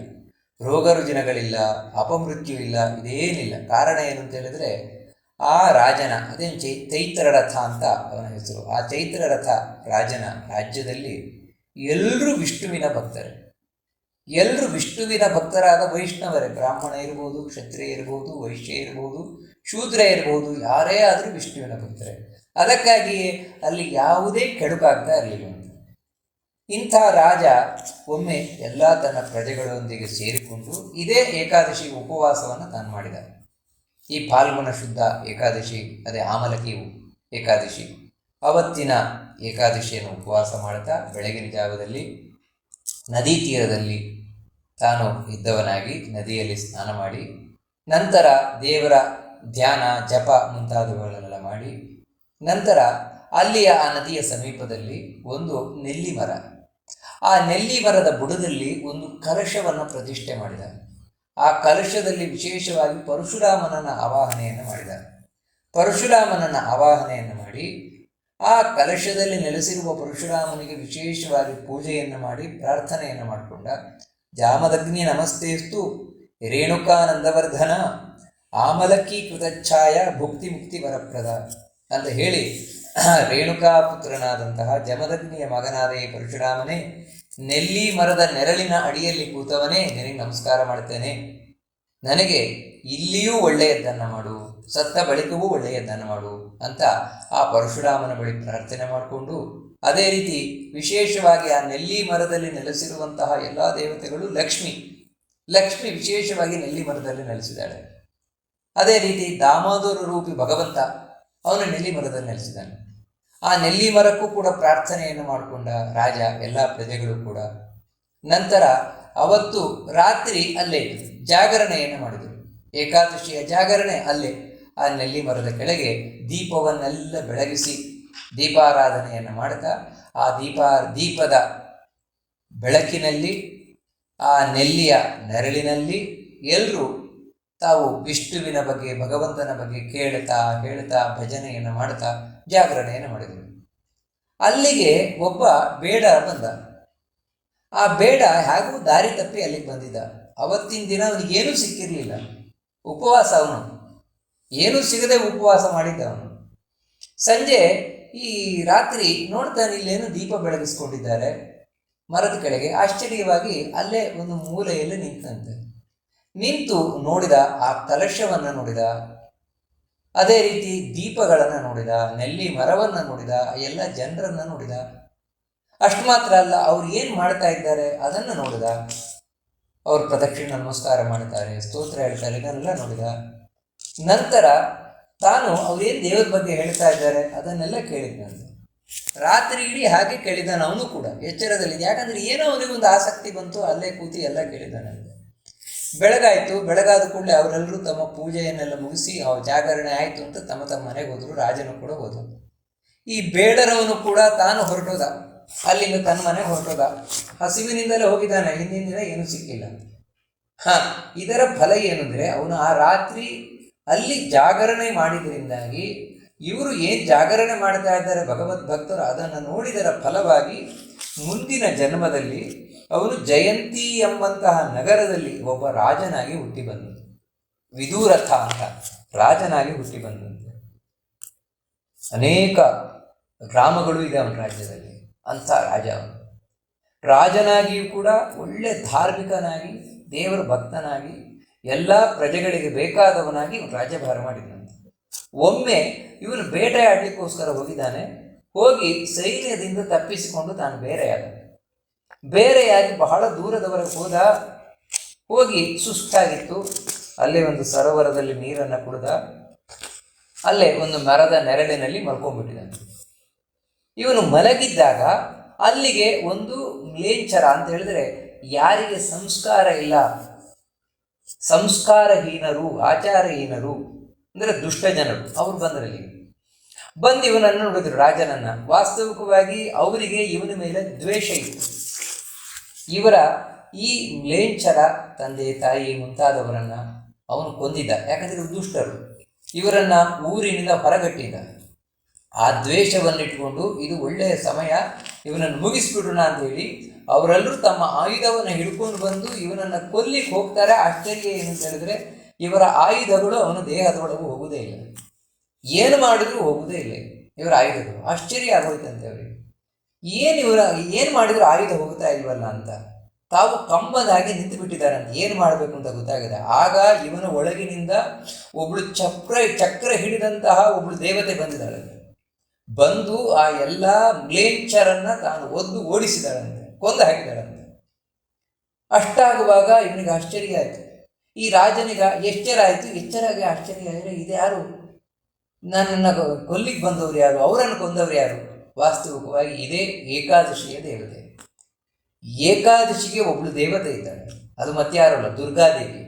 ರೋಗ ರುಜಿನಗಳಿಲ್ಲ ಅಪಮೃತ್ಯು ಇಲ್ಲ ಇದೇನಿಲ್ಲ. ಕಾರಣ ಏನು ಅಂತ ಹೇಳಿದ್ರೆ, ಆ ರಾಜನ, ಅದೇನು ಚೈ, ಚೈತ್ರ ರಥ ಅಂತ ಅವನ ಹೆಸರು. ಆ ಚೈತ್ರ ರಥ ರಾಜನ ರಾಜ್ಯದಲ್ಲಿ ಎಲ್ಲರೂ ವಿಷ್ಣುವಿನ ಭಕ್ತರು. ಎಲ್ಲರೂ ವಿಷ್ಣುವಿನ ಭಕ್ತರಾದ ವೈಷ್ಣವರೇ. ಬ್ರಾಹ್ಮಣ ಇರ್ಬೋದು, ಕ್ಷತ್ರಿಯ ಇರ್ಬೋದು, ವೈಶ್ಯ ಇರ್ಬೋದು, ಶೂದ್ರ ಇರ್ಬೋದು, ಯಾರೇ ಆದರೂ ವಿಷ್ಣುವಿನ ಭಕ್ತರೇ. ಅದಕ್ಕಾಗಿಯೇ ಅಲ್ಲಿ ಯಾವುದೇ ಕೆಡುಕಾಗ್ತಾ ಇರಲಿಲ್ಲ. ಇಂಥ ರಾಜ ಒಮ್ಮೆ ಎಲ್ಲ ತನ್ನ ಪ್ರಜೆಗಳೊಂದಿಗೆ ಸೇರಿಕೊಂಡು ಇದೇ ಏಕಾದಶಿ ಉಪವಾಸವನ್ನು ತಾನು ಮಾಡಿದ ಈ ಫಾಲ್ಗುಣ ಶುದ್ಧ ಏಕಾದಶಿ, ಅದೇ ಆಮಲಕಿ ಏಕಾದಶಿ, ಅವತ್ತಿನ ಏಕಾದಶಿಯನ್ನು ಉಪವಾಸ ಮಾಡ್ತಾ ಬೆಳಗಿನ ಜಾವದಲ್ಲಿ ನದಿ ತೀರದಲ್ಲಿ ತಾನು ಇದ್ದವನಾಗಿ ನದಿಯಲ್ಲಿ ಸ್ನಾನ ಮಾಡಿ, ನಂತರ ದೇವರ ಧ್ಯಾನ, ಜಪ ಮುಂತಾದವುಗಳನ್ನೆಲ್ಲ ಮಾಡಿ, ನಂತರ ಅಲ್ಲಿಯ ಆ ನದಿಯ ಸಮೀಪದಲ್ಲಿ ಒಂದು ನೆಲ್ಲಿ ಮರ. ಆ ನೆಲ್ಲಿ ಮರದ ಬುಡದಲ್ಲಿ ಒಂದು ಕಲಶವನ್ನು ಪ್ರತಿಷ್ಠೆ ಮಾಡಿದ ಆ ಕಲಶದಲ್ಲಿ ವಿಶೇಷವಾಗಿ ಪರಶುರಾಮನನ್ನ ಆವಾಹನೆಯನ್ನು ಮಾಡಿದ ಪರಶುರಾಮನನ್ನ ಆವಾಹನೆಯನ್ನು ಮಾಡಿ, ಆ ಕಲಶದಲ್ಲಿ ನೆಲೆಸಿರುವ ಪರಶುರಾಮನಿಗೆ ವಿಶೇಷವಾಗಿ ಪೂಜೆಯನ್ನು ಮಾಡಿ, ಪ್ರಾರ್ಥನೆಯನ್ನು ಮಾಡಿಕೊಂಡ, ಜಾಮದಗ್ನಿ ನಮಸ್ತೇಸ್ತು ರೇಣುಕಾನಂದವರ್ಧನ ಆಮಲಕ್ಕಿ ಕೃತಚ್ಛಾಯ ಭುಕ್ತಿ ಮುಕ್ತಿ ವರಪ್ರದ ಅಂತ ಹೇಳಿ ರೇಣುಕಾ ಪುತ್ರನಾದಂತಹ ಜಮದಗ್ನಿಯ ಮಗನಾದ ಈ ಪರಶುರಾಮನೇ, ನೆಲ್ಲಿ ಮರದ ನೆರಳಿನ ಅಡಿಯಲ್ಲಿ ಕೂತವನೇ ನಿನಗೆ ನಮಸ್ಕಾರ ಮಾಡ್ತೇನೆ. ನನಗೆ ಇಲ್ಲಿಯೂ ಒಳ್ಳೆಯದ್ದನ್ನು ಮಾಡು, ಸತ್ತ ಬಳಿಕವೂ ಒಳ್ಳೆಯದ್ದನ್ನು ಮಾಡು ಅಂತ ಆ ಪರಶುರಾಮನ ಬಳಿ ಪ್ರಾರ್ಥನೆ ಮಾಡಿಕೊಂಡು, ಅದೇ ರೀತಿ ವಿಶೇಷವಾಗಿ ಆ ನೆಲ್ಲಿ ಮರದಲ್ಲಿ ನೆಲೆಸಿರುವಂತಹ ಎಲ್ಲ ದೇವತೆಗಳು ಲಕ್ಷ್ಮಿ ಲಕ್ಷ್ಮಿ ವಿಶೇಷವಾಗಿ ನೆಲ್ಲಿ ಮರದಲ್ಲಿ ನೆಲೆಸಿದ್ದಾಳೆ. ಅದೇ ರೀತಿ ದಾಮೋದರ ರೂಪಿ ಭಗವಂತ, ಅವನು ನೆಲ್ಲಿ ಮರದಲ್ಲಿ ನೆಲೆಸಿದ್ದಾನೆ. ಆ ನೆಲ್ಲಿ ಮರಕ್ಕೂ ಕೂಡ ಪ್ರಾರ್ಥನೆಯನ್ನು ಮಾಡಿಕೊಂಡ ರಾಜ ಎಲ್ಲ ಪ್ರಜೆಗಳು ಕೂಡ. ನಂತರ ಅವತ್ತು ರಾತ್ರಿ ಅಲ್ಲೇ ಜಾಗರಣೆಯನ್ನು ಮಾಡಿದರು. ಏಕಾದಶಿಯ ಜಾಗರಣೆ ಅಲ್ಲೇ ಆ ನೆಲ್ಲಿ ಮರದ ಕೆಳಗೆ ದೀಪವನ್ನೆಲ್ಲ ಬೆಳಗಿಸಿ ದೀಪಾರಾಧನೆಯನ್ನು ಮಾಡ್ತಾ ಆ ದೀಪ, ದೀಪದ ಬೆಳಕಿನಲ್ಲಿ, ಆ ನೆಲ್ಲಿಯ ನೆರಳಿನಲ್ಲಿ ಎಲ್ಲರೂ ತಾವು ವಿಷ್ಣುವಿನ ಬಗ್ಗೆ, ಭಗವಂತನ ಬಗ್ಗೆ ಕೇಳ್ತಾ, ಹೇಳ್ತಾ, ಭಜನೆಯನ್ನು ಮಾಡ್ತಾ ಜಾಗರಣೆಯನ್ನು ಮಾಡಿದರು. ಅಲ್ಲಿಗೆ ಒಬ್ಬ ಬೇಡ ಬಂದ. ಆ ಬೇಡ ಹಾಗೂ ದಾರಿ ತಪ್ಪಿ ಅಲ್ಲಿಗೆ ಬಂದಿದ್ದ. ಅವತ್ತಿನ ದಿನ ಅವನಿಗೇನೂ ಸಿಕ್ಕಿರಲಿಲ್ಲ. ಉಪವಾಸ ಅವನು. ಏನೂ ಸಿಗದೆ ಉಪವಾಸ ಮಾಡಿದ್ದ ಅವನು. ಸಂಜೆ ಈ ರಾತ್ರಿ ನೋಡ್ತಾನೆ ಇಲ್ಲೇನು ದೀಪ ಬೆಳಗಿಸ್ಕೊಂಡಿದ್ದಾರೆ. ಮರದ ಕೆಳಗೆ ಆಶ್ಚರ್ಯವಾಗಿ ಅಲ್ಲೇ ಒಂದು ಮೂಲೆಯಲ್ಲಿ ನಿಂತಂತೆ. ನಿಂತು ನೋಡಿದ ಆ ಕಲಶವನ್ನು ನೋಡಿದ, ಅದೇ ರೀತಿ ದೀಪಗಳನ್ನು ನೋಡಿದ, ನೆಲ್ಲಿ ಮರವನ್ನು ನೋಡಿದ ಎಲ್ಲ ಜನರನ್ನು ನೋಡಿದ. ಅಷ್ಟು ಮಾತ್ರ ಅಲ್ಲ, ಅವ್ರು ಏನು ಮಾಡ್ತಾ ಇದ್ದಾರೆ ಅದನ್ನು ನೋಡಿದ. ಅವ್ರು ಪ್ರದಕ್ಷಿಣ ನಮಸ್ಕಾರ ಮಾಡ್ತಾರೆ, ಸ್ತೋತ್ರ ಹೇಳ್ತಾರೆ, ಇದನ್ನೆಲ್ಲ ನೋಡಿದ. ನಂತರ ತಾನು ಅವ್ರೇನು ದೇವರ ಬಗ್ಗೆ ಹೇಳ್ತಾ ಇದ್ದಾರೆ ಅದನ್ನೆಲ್ಲ ಕೇಳಿದ್ನಂತೆ ರಾತ್ರಿ ಇಡೀ ಹಾಗೆ ಕೇಳಿದ್ದಾನೆ ಅವನು ಕೂಡ ಎಚ್ಚರದಲ್ಲಿ ಯಾಕಂದ್ರೆ ಏನೋ ಅವನಿಗೆ ಒಂದು ಆಸಕ್ತಿ ಬಂತು, ಅಲ್ಲೇ ಕೂತಿ ಎಲ್ಲ ಕೇಳಿದ್ದಾನಂತೆ ಬೆಳಗಾಯಿತು. ಬೆಳಗಾದ ಕೂಡಲೇ ಅವರೆಲ್ಲರೂ ತಮ್ಮ ಪೂಜೆಯನ್ನೆಲ್ಲ ಮುಗಿಸಿ ಜಾಗರಣೆ ಆಯಿತು ಅಂತ ತಮ್ಮ ತಮ್ಮ ಮನೆಗೆ ಹೋದರು, ರಾಜನು ಕೂಡ ಹೋದ. ಈ ಬೇಡರವನು ಕೂಡ ತಾನು ಹೊರಟೋದ. ಅಲ್ಲಿಂದ ತನ್ನ ಮನೆಗೆ ಹೊರಟೋದ. ಹಸಿವಿನಿಂದಲೇ ಹೋಗಿದ್ದಾನೆ, ಹಿಂದಿನ ದಿನ ಏನೂ ಸಿಕ್ಕಿಲ್ಲ. ಹಾ, ಇದರ ಫಲ ಏನಂದ್ರೆ ಅವನು ಆ ರಾತ್ರಿ ಅಲ್ಲಿ ಜಾಗರಣೆ ಮಾಡಿದ್ರಿಂದಾಗಿ ಇವರು ಏನು ಜಾಗರಣೆ ಮಾಡ್ತಾ ಇದ್ದಾರೆ ಭಗವದ್ ಭಕ್ತರು ಅದನ್ನು ನೋಡಿದರ ಫಲವಾಗಿ ಮುಂದಿನ ಜನ್ಮದಲ್ಲಿ ಅವನು ಜಯಂತಿ ಎಂಬಂತಹ ನಗರದಲ್ಲಿ ಒಬ್ಬ ರಾಜನಾಗಿ ಹುಟ್ಟಿ ಬಂದರು ವಿದೂರಥ ಅಂತ ರಾಜನಾಗಿ ಹುಟ್ಟಿ ಬಂದಂತೆ. ಅನೇಕ ಗ್ರಾಮಗಳು ಇದೆ ಅವನ ರಾಜ್ಯದಲ್ಲಿ. ಅಂಥ ರಾಜ ರಾಜನಾಗಿಯೂ ಕೂಡ ಒಳ್ಳೆ ಧಾರ್ಮಿಕನಾಗಿ, ದೇವರ ಭಕ್ತನಾಗಿ, ಎಲ್ಲ ಪ್ರಜೆಗಳಿಗೆ ಬೇಕಾದವನಾಗಿ ರಾಜ್ಯಭಾರ ಮಾಡಿದಂತೆ. ಒಮ್ಮೆ ಇವನು ಬೇಟೆಯಾಡಲಿಕ್ಕೋಸ್ಕರ ಹೋಗಿದ್ದಾನೆ. ಹೋಗಿ ಶೈಲ್ಯದಿಂದ ತಪ್ಪಿಸಿಕೊಂಡು ತಾನು ಬೇರೆಯಾದ. ಬೇರೆಯಾಗಿ ಬಹಳ ದೂರದವರೆಗೆ ಹೋದ, ಹೋಗಿ ಸುಸ್ತಾಗಿತ್ತು ಅಲ್ಲೇ ಒಂದು ಸರೋವರದಲ್ಲಿ ನೀರನ್ನು ಕುಡಿದ, ಅಲ್ಲೇ ಒಂದು ಮರದ ನೆರಳಿನಲ್ಲಿ ಮಲ್ಕೊಂಡ್ಬಿಟ್ಟಿದ್ದಾನೆ. ಇವನು ಮಲಗಿದ್ದಾಗ ಅಲ್ಲಿಗೆ ಒಂದು ಮ್ಲೇಂಚರ ಅಂತ ಹೇಳಿದ್ರೆ ಯಾರಿಗೆ ಸಂಸ್ಕಾರ ಇಲ್ಲ, ಸಂಸ್ಕಾರಹೀನರು, ಆಚಾರಹೀನರು, ಅಂದರೆ ದುಷ್ಟ ಜನರು, ಅವರು ಬಂದರಲ್ಲಿ. ಬಂದು ಇವನನ್ನು ನೋಡಿದ್ರು, ರಾಜನನ್ನ. ವಾಸ್ತವಿಕವಾಗಿ ಅವರಿಗೆ ಇವನ ಮೇಲೆ ದ್ವೇಷ ಇತ್ತು. ಇವರ ಈ ಮ್ಲೇಂಚರ ತಂದೆ, ತಾಯಿ ಮುಂತಾದವರನ್ನ ಅವನು ಕೊಂದಿದ್ದ. ಯಾಕಂದ್ರೆ ದುಷ್ಟರು. ಇವರನ್ನ ಊರಿನಿಂದ ಹೊರಗಟ್ಟಿದ್ದ. ಆ ದ್ವೇಷವನ್ನಿಟ್ಟುಕೊಂಡು ಇದು ಒಳ್ಳೆಯ ಸಮಯ, ಇವನನ್ನು ಮುಗಿಸ್ಬಿಡೋಣ ಅಂತ ಹೇಳಿ ಅವರೆಲ್ಲರೂ ತಮ್ಮ ಆಯುಧವನ್ನು ಹಿಡ್ಕೊಂಡು ಬಂದು ಇವನನ್ನು ಕೊಲ್ಲಿಕ್ಕೆ ಹೋಗ್ತಾರೆ. ಆಶ್ಚರ್ಯ ಏನು ಹೇಳಿದ್ರೆ, ಇವರ ಆಯುಧಗಳು ಅವನ ದೇಹದೊಳಗೂ ಹೋಗುವುದೇ ಇಲ್ಲ. ಏನು ಮಾಡಿದ್ರು ಹೋಗುವುದೇ ಇಲ್ಲ ಇವರ ಆಯುಧಗಳು. ಆಶ್ಚರ್ಯ ಆಗೋಯ್ತಂತೆ ಅವರಿಗೆ. ಏನು ಇವರ, ಏನು ಮಾಡಿದ್ರು ಆಯುಧ ಹೋಗ್ತಾ ಇಲ್ವಲ್ಲ ಅಂತ. ತಾವು ಕಂಬದಾಗಿ ನಿಂತು ಬಿಟ್ಟಿದ್ದಾರೆ ಅಂತ. ಏನು ಮಾಡಬೇಕು ಅಂತ ಗೊತ್ತಾಗಿದೆ. ಆಗ ಇವನ ಒಳಗಿನಿಂದ ಒಬ್ಳು ಚಕ್ರ ಚಕ್ರ ಹಿಡಿದಂತಹ ಒಬ್ಳು ದೇವತೆ ಬಂದಿದ್ದಾಳಂತೆ ಬಂದು ಆ ಎಲ್ಲ ಮ್ಲೇಂಚರನ್ನು ತಾನು ಒದ್ದು ಓಡಿಸಿದಾಳಂತೆ. ಕೊಂದು ಹಾಕಿದಾಳಂತೆ. ಅಷ್ಟಾಗುವಾಗ ಇವನಿಗೆ ಆಶ್ಚರ್ಯ ಆಯಿತು. ಈ ರಾಜನಿಗ ಎಚ್ಚರ ಆಯಿತು ಎಚ್ಚರಾಗಿ ಆಶ್ಚರ್ಯ ಆದರೆ ಇದು ಯಾರು ನನ್ನನ್ನು ಕೊಲ್ಲಿಗೆ ಬಂದವರು ಯಾರು? ಅವರನ್ನು ಕೊಂದವರು ಯಾರು? ವಾಸ್ತವಿಕವಾಗಿ ಇದೇ ಏಕಾದಶಿಯ ದೇವತೆ. ಏಕಾದಶಿಗೆ ಒಬ್ಬಳು ದೇವತೆ ಇದ್ದಾಳೆ. ಅದು ಮತ್ತಾರಲ್ಲ ದುರ್ಗಾದೇವಿ.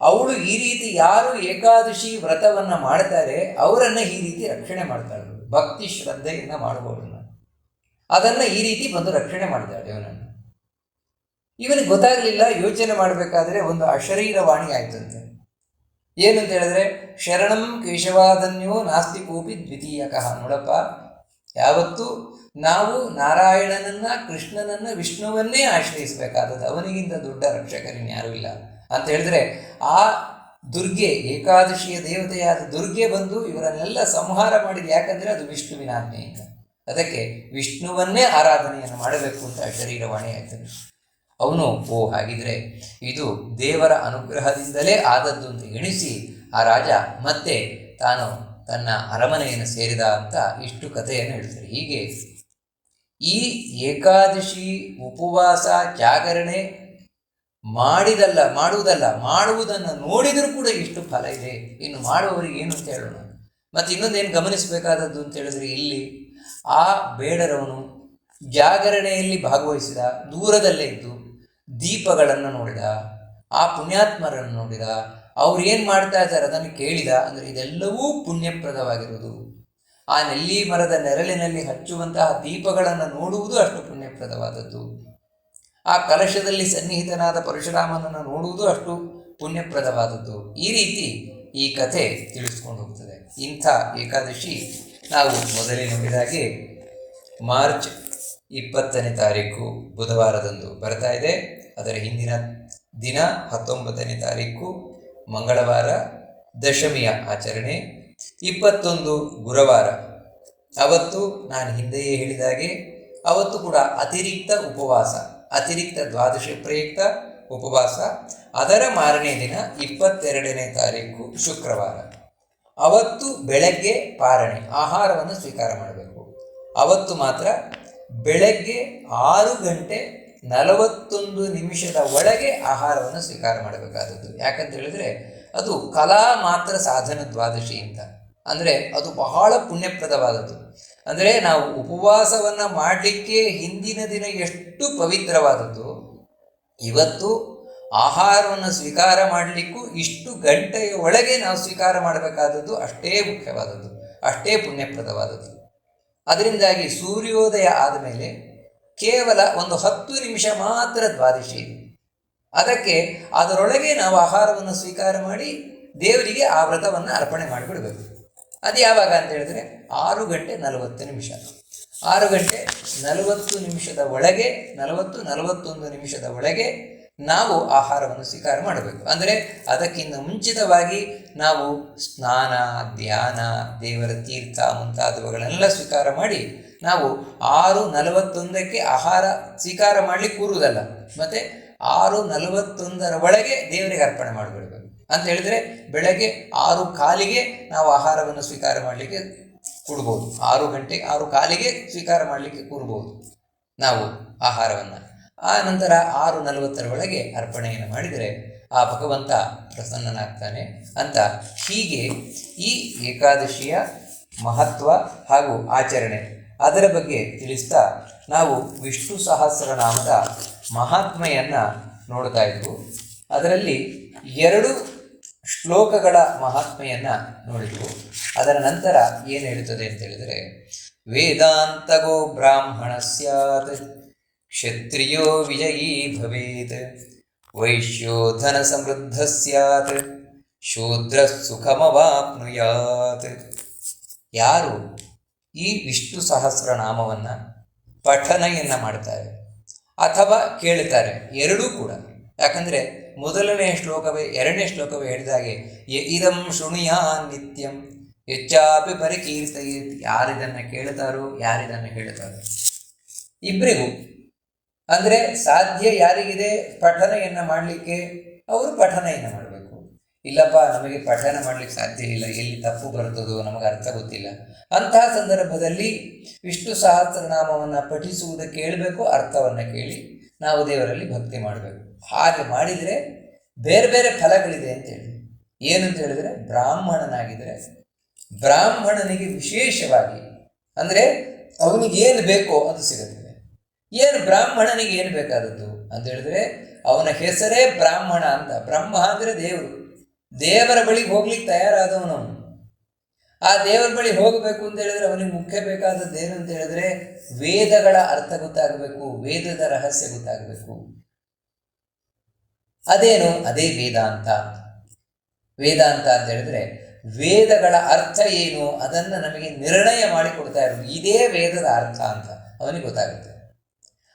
ಅವಳು ಈ ರೀತಿ ಯಾರು ಏಕಾದಶಿ ವ್ರತವನ್ನ ಮಾಡ್ತಾರೆ, ಅವರನ್ನು ಈ ರೀತಿ ರಕ್ಷಣೆ ಮಾಡ್ತಾಳೆ. ಭಕ್ತಿ ಶ್ರದ್ಧೆಯಿಂದ ಮಾಡುವವಳನ್ನ ಅದನ್ನ ಈ ರೀತಿ ಬಂದು ರಕ್ಷಣೆ ಮಾಡ್ತಾಳೆ ಇವನನ್ನು ಇವನಿಗೆ ಗೊತ್ತಾಗಲಿಲ್ಲ, ಯೋಚನೆ ಮಾಡಬೇಕಾದ್ರೆ ಒಂದು ಅಶರೀರವಾಣಿ ಆಯ್ತಂತೆ. ಏನಂತ ಹೇಳಿದ್ರೆ, ಶರಣಂ ಕೇಶವಾದನ್ಯೋ ನಾಸ್ತಿ ಕೋಪಿ ದ್ವಿತೀಯಕಃ. ನೋಡಪ್ಪ, ಯಾವತ್ತು ನಾವು ನಾರಾಯಣನನ್ನ, ಕೃಷ್ಣನನ್ನ, ವಿಷ್ಣುವನ್ನೇ ಆಶ್ರಯಿಸಬೇಕಾದದ್ದು. ಅವನಿಗಿಂತ ದೊಡ್ಡ ರಕ್ಷಕರಿನ್ ಯಾರು ಇಲ್ಲ. ಅಂತ ಹೇಳಿದ್ರೆ, ಆ ದುರ್ಗೆ, ಏಕಾದಶಿಯ ದೇವತೆಯಾದ ದುರ್ಗೆ ಬಂದು ಇವರನ್ನೆಲ್ಲ ಸಂಹಾರ ಮಾಡಿದ ಯಾಕಂದ್ರೆ ಅದು ವಿಷ್ಣುವಿನ ಆಜ್ಞೆಯಿಂದ ಅದಕ್ಕೆ ವಿಷ್ಣುವನ್ನೇ ಆರಾಧನೆಯನ್ನು ಮಾಡಬೇಕು ಅಂತ ಶರೀರವಾಣಿ ಆಯ್ತದೆ ಅವನು, ಓ ಹಾಗಿದ್ರೆ ಇದು ದೇವರ ಅನುಗ್ರಹದಿಂದಲೇ ಆದದ್ದು ಅಂತ ಎಣಿಸಿ ಆ ರಾಜ ಮತ್ತೆ ತಾನು ತನ್ನ ಅರಮನೆಯನ್ನು ಸೇರಿದ ಅಂತ ಇಷ್ಟು ಕಥೆಯನ್ನು ಹೇಳ್ತಾರೆ. ಹೀಗೆ, ಈ ಏಕಾದಶಿ ಉಪವಾಸ ಜಾಗರಣೆ ಮಾಡಿದಲ್ಲ, ಮಾಡುವುದಲ್ಲ, ಮಾಡುವುದನ್ನು ನೋಡಿದರೂ ಕೂಡ ಇಷ್ಟು ಫಲ ಇದೆ. ಇನ್ನು ಮಾಡುವವರಿಗೆ ಏನು ಅಂತ ಹೇಳೋಣ. ಮತ್ತು ಇನ್ನೊಂದೇನು ಗಮನಿಸಬೇಕಾದದ್ದು ಅಂತ ಹೇಳಿದ್ರೆ ಇಲ್ಲಿ ಆ ಬೇಡರವನು ಜಾಗರಣೆಯಲ್ಲಿ ಭಾಗವಹಿಸಿದ ದೂರದಲ್ಲೇ ಇದ್ದು ದೀಪಗಳನ್ನು ನೋಡಿದ, ಆ ಪುಣ್ಯಾತ್ಮರನ್ನು ನೋಡಿದ, ಅವ್ರು ಏನು ಮಾಡ್ತಾ ಇದ್ದಾರೆ ಅದನ್ನು ಕೇಳಿದ, ಅಂದರೆ ಇದೆಲ್ಲವೂ ಪುಣ್ಯಪ್ರದವಾಗಿರುವುದು. ಆ ನೆಲ್ಲಿ ಮರದ ನೆರಳಿನಲ್ಲಿ ಹಚ್ಚುವಂತಹ ದೀಪಗಳನ್ನು ನೋಡುವುದು ಅಷ್ಟು ಪುಣ್ಯಪ್ರದವಾದದ್ದು. ಆ ಕಲಶದಲ್ಲಿ ಸನ್ನಿಹಿತನಾದ ಪರಶುರಾಮನನ್ನು ನೋಡುವುದು ಅಷ್ಟು ಪುಣ್ಯಪ್ರದವಾದದ್ದು. ಈ ರೀತಿ ಈ ಕಥೆ ತಿಳಿಸ್ಕೊಂಡು ಹೋಗ್ತದೆ. ಇಂಥ ಏಕಾದಶಿ ನಾವು ಮೊದಲೇ ನೋಡಿದ ಹಾಗೆ ಮಾರ್ಚ್ ಇಪ್ಪತ್ತನೇ ತಾರೀಕು ಬುಧವಾರದಂದು ಬರ್ತಾ ಇದೆ. ಅದರ ಹಿಂದಿನ ದಿನ ಹತ್ತೊಂಬತ್ತನೇ ತಾರೀಕು ಮಂಗಳವಾರ ದಶಮಿಯ ಆಚರಣೆ. ಇಪ್ಪತ್ತೊಂದು ಗುರುವಾರ. ಅವತ್ತು ನಾನು ಹಿಂದೆಯೇ ಹೇಳಿದ ಹಾಗೆ ಅವತ್ತು ಕೂಡ ಅತಿರಿಕ್ತ ಉಪವಾಸ, ಅತಿರಿಕ್ತ ದ್ವಾದಶ ಪ್ರಯುಕ್ತ ಉಪವಾಸ. ಅದರ ಮಾರನೇ ದಿನ ಇಪ್ಪತ್ತೆರಡನೇ ತಾರೀಕು ಶುಕ್ರವಾರ. ಅವತ್ತು ಬೆಳಗ್ಗೆ ಪಾರಣೆ, ಆಹಾರವನ್ನು ಸ್ವೀಕಾರ ಮಾಡಬೇಕು. ಅವತ್ತು ಮಾತ್ರ ಬೆಳಗ್ಗೆ ಆರು ಗಂಟೆ ನಲವತ್ತೊಂದು ನಿಮಿಷದ ಒಳಗೆ ಆಹಾರವನ್ನು ಸ್ವೀಕಾರ ಮಾಡಬೇಕಾದದ್ದು. ಯಾಕಂತ ಹೇಳಿದ್ರೆ, ಅದು ಕಲಾ ಮಾತ್ರ ಸಾಧನ ದ್ವಾದಶಿ ಅಂತ. ಅಂದರೆ ಅದು ಬಹಳ ಪುಣ್ಯಪ್ರದವಾದದ್ದು. ಅಂದರೆ ನಾವು ಉಪವಾಸವನ್ನು ಮಾಡಲಿಕ್ಕೆ ಹಿಂದಿನ ದಿನ ಎಷ್ಟು ಪವಿತ್ರವಾದದ್ದು, ಇವತ್ತು ಆಹಾರವನ್ನು ಸ್ವೀಕಾರ ಮಾಡಲಿಕ್ಕೂ ಇಷ್ಟು ಗಂಟೆಯ ಒಳಗೆ ನಾವು ಸ್ವೀಕಾರ ಮಾಡಬೇಕಾದದ್ದು ಅಷ್ಟೇ ಮುಖ್ಯವಾದದ್ದು, ಅಷ್ಟೇ ಪುಣ್ಯಪ್ರದವಾದದ್ದು. ಅದರಿಂದಾಗಿ ಸೂರ್ಯೋದಯ ಆದ ಮೇಲೆ ಕೇವಲ ಒಂದು ಹತ್ತು ನಿಮಿಷ ಮಾತ್ರ ದ್ವಾದಶಿ ಅದಕ್ಕೆ ಅದರೊಳಗೆ ನಾವು ಆಹಾರವನ್ನು ಸ್ವೀಕಾರ ಮಾಡಿ ದೇವರಿಗೆ ಆ ವ್ರತವನ್ನು ಅರ್ಪಣೆ ಮಾಡಿಬಿಡಬೇಕು ಅದು ಯಾವಾಗ ಅಂತ ಹೇಳಿದ್ರೆ ಆರು ಗಂಟೆ ನಲವತ್ತು ನಿಮಿಷ. ಆರು ಗಂಟೆ ನಲವತ್ತು ನಿಮಿಷದ ಒಳಗೆ, ನಲವತ್ತು ನಲವತ್ತೊಂದು ನಿಮಿಷದ ಒಳಗೆ ನಾವು ಆಹಾರವನ್ನು ಸ್ವೀಕಾರ ಮಾಡಬೇಕು. ಅಂದರೆ ಅದಕ್ಕಿಂತ ಮುಂಚಿತವಾಗಿ ನಾವು ಸ್ನಾನ, ಧ್ಯಾನ, ದೇವರ ತೀರ್ಥ ಮುಂತಾದವುಗಳನ್ನೆಲ್ಲ ಸ್ವೀಕಾರ ಮಾಡಿ ನಾವು ಆರು ನಲವತ್ತೊಂದಕ್ಕೆ ಆಹಾರ ಸ್ವೀಕಾರ ಮಾಡಲಿಕ್ಕೆ ಕೂರುವುದಲ್ಲ. ಮತ್ತು ಆರು ನಲವತ್ತೊಂದರ ಒಳಗೆ ದೇವರಿಗೆ ಅರ್ಪಣೆ ಮಾಡಿಬಿಡಬೇಕು ಅಂತ ಹೇಳಿದರೆ ಬೆಳಗ್ಗೆ ಆರು ಕಾಲಿಗೆ ನಾವು ಆಹಾರವನ್ನು ಸ್ವೀಕಾರ ಮಾಡಲಿಕ್ಕೆ ಕೂಡ್ಬೋದು ಆರು ಗಂಟೆ ಆರು ಕಾಲಿಗೆ ಸ್ವೀಕಾರ ಮಾಡಲಿಕ್ಕೆ ಕೂರ್ಬೋದು. ನಾವು ಆಹಾರವನ್ನು ಆ ನಂತರ ಆರು ನಲವತ್ತರ ಒಳಗೆ ಅರ್ಪಣೆಯನ್ನು ಮಾಡಿದರೆ ಆ ಭಗವಂತ ಪ್ರಸನ್ನನಾಗ್ತಾನೆ ಅಂತ ಹೀಗೆ ಈ ಏಕಾದಶಿಯ ಮಹತ್ವ ಹಾಗೂ ಆಚರಣೆ ಅದರ ಬಗ್ಗೆ ತಿಳಿಸ್ತಾ ನಾವು ವಿಷ್ಣು ಸಹಸ್ರನಾಮದ ಮಹಾತ್ಮೆಯನ್ನು ನೋಡ್ತಾ ಇದ್ವು. ಅದರಲ್ಲಿ ಎರಡು ಶ್ಲೋಕಗಳ ಮಹಾತ್ಮೆಯನ್ನು ನೋಡಿದ್ವು. ಅದರ ನಂತರ ಏನು ಹೇಳುತ್ತದೆ ಅಂತ ಹೇಳಿದರೆ ವೇದಾಂತಗೋ ಬ್ರಾಹ್ಮಣ ಸ್ಯಾತ್. ಕ್ಷತ್ರಿಯೋ ವಿಜಯೀ ಭವೇತ್. ವೈಶ್ಯೋ ಧನ ಸಮೃದ್ಧ ಸ್ಯಾತ್. ಶೂದ್ರ ಸುಖಮವಾಪ್ನುಯಾತ್. ಯಾರು ಈ ವಿಷ್ಣು ಸಹಸ್ರನಾಮವನ್ನು ಪಠನೆಯನ್ನು ಮಾಡ್ತಾರೆ ಅಥವಾ ಕೇಳ್ತಾರೆ ಎರಡೂ ಕೂಡ. ಯಾಕಂದರೆ ಮೊದಲನೇ ಶ್ಲೋಕವೇ, ಎರಡನೇ ಶ್ಲೋಕವೇ ಹೇಳಿದಾಗೆ ಯ ಇದಂ ಶೃಣುಯ ನಿತ್ಯಂ ಹೆಚ್ಚಾಪಿ ಪರಿಕೀರ್ತಿ ಯಾರಿದನ್ನು ಕೇಳ್ತಾರೋ, ಯಾರಿದನ್ನು ಹೇಳ್ತಾರೋ. ಇಬ್ಬರಿಗೂ ಅಂದರೆ ಸಾಧ್ಯ ಯಾರಿಗಿದೆ? ಪಠನೆಯನ್ನು ಮಾಡಲಿಕ್ಕೆ ಅವರು ಪಠನೆಯನ್ನು ಮಾಡಬೇಕು. ಇಲ್ಲಪ್ಪ, ನಮಗೆ ಪಠನ ಮಾಡಲಿಕ್ಕೆ ಸಾಧ್ಯ ಇಲ್ಲ, ಎಲ್ಲಿ ತಪ್ಪು ಬರ್ತದೋ ನಮಗೆ ಅರ್ಥ ಗೊತ್ತಿಲ್ಲ. ಅಂತಹ ಸಂದರ್ಭದಲ್ಲಿ ವಿಷ್ಣು ಸಹಸ್ರನಾಮವನ್ನು ಪಠಿಸುವುದಕ್ಕೆ ಕೇಳಬೇಕು, ಅರ್ಥವನ್ನು ಕೇಳಿ ನಾವು ದೇವರಲ್ಲಿ ಭಕ್ತಿ ಮಾಡಬೇಕು. ಹಾಗೆ ಮಾಡಿದರೆ ಬೇರೆ ಬೇರೆ ಫಲಗಳಿದೆ ಅಂತೇಳಿ ಏನು ಅಂತ ಹೇಳಿದರೆ ಬ್ರಾಹ್ಮಣನಾಗಿದ್ದರೆ ಬ್ರಾಹ್ಮಣನಿಗೆ ವಿಶೇಷವಾಗಿ ಅಂದರೆ ಅವನಿಗೆ ಏನು ಬೇಕೋ ಅದು ಸಿಗುತ್ತದೆ ಏನು ಬ್ರಾಹ್ಮಣನಿಗೆ ಏನು ಬೇಕಾದದ್ದು? ಅಂತ ಹೇಳಿದ್ರೆ, ಅವನ ಹೆಸರೇ ಬ್ರಾಹ್ಮಣ ಅಂತ. ಬ್ರಹ್ಮ ಅಂದರೆ ದೇವರು. ದೇವರ ಬಳಿಗೆ ಹೋಗ್ಲಿಕ್ಕೆ ತಯಾರಾದವನು ಆ ದೇವರ ಬಳಿ ಹೋಗಬೇಕು ಅಂತ ಹೇಳಿದ್ರೆ ಅವನಿಗೆ ಮುಖ್ಯ ಬೇಕಾದದ್ದು ಏನು ಅಂತ ಹೇಳಿದ್ರೆ, ವೇದಗಳ ಅರ್ಥ ಗೊತ್ತಾಗಬೇಕು, ವೇದದ ರಹಸ್ಯ ಗೊತ್ತಾಗಬೇಕು. ಅದೇನು? ಅದೇ ವೇದಾಂತ. ವೇದಾಂತ ಅಂತ ಹೇಳಿದ್ರೆ, ವೇದಗಳ ಅರ್ಥ ಏನು? ಅದನ್ನು ನಮಗೆ ನಿರ್ಣಯ ಮಾಡಿಕೊಡ್ತಾ ಇರೋದು. ಇದೇ ವೇದದ ಅರ್ಥ ಅಂತ ಅವನಿಗೆ ಗೊತ್ತಾಗುತ್ತೆ.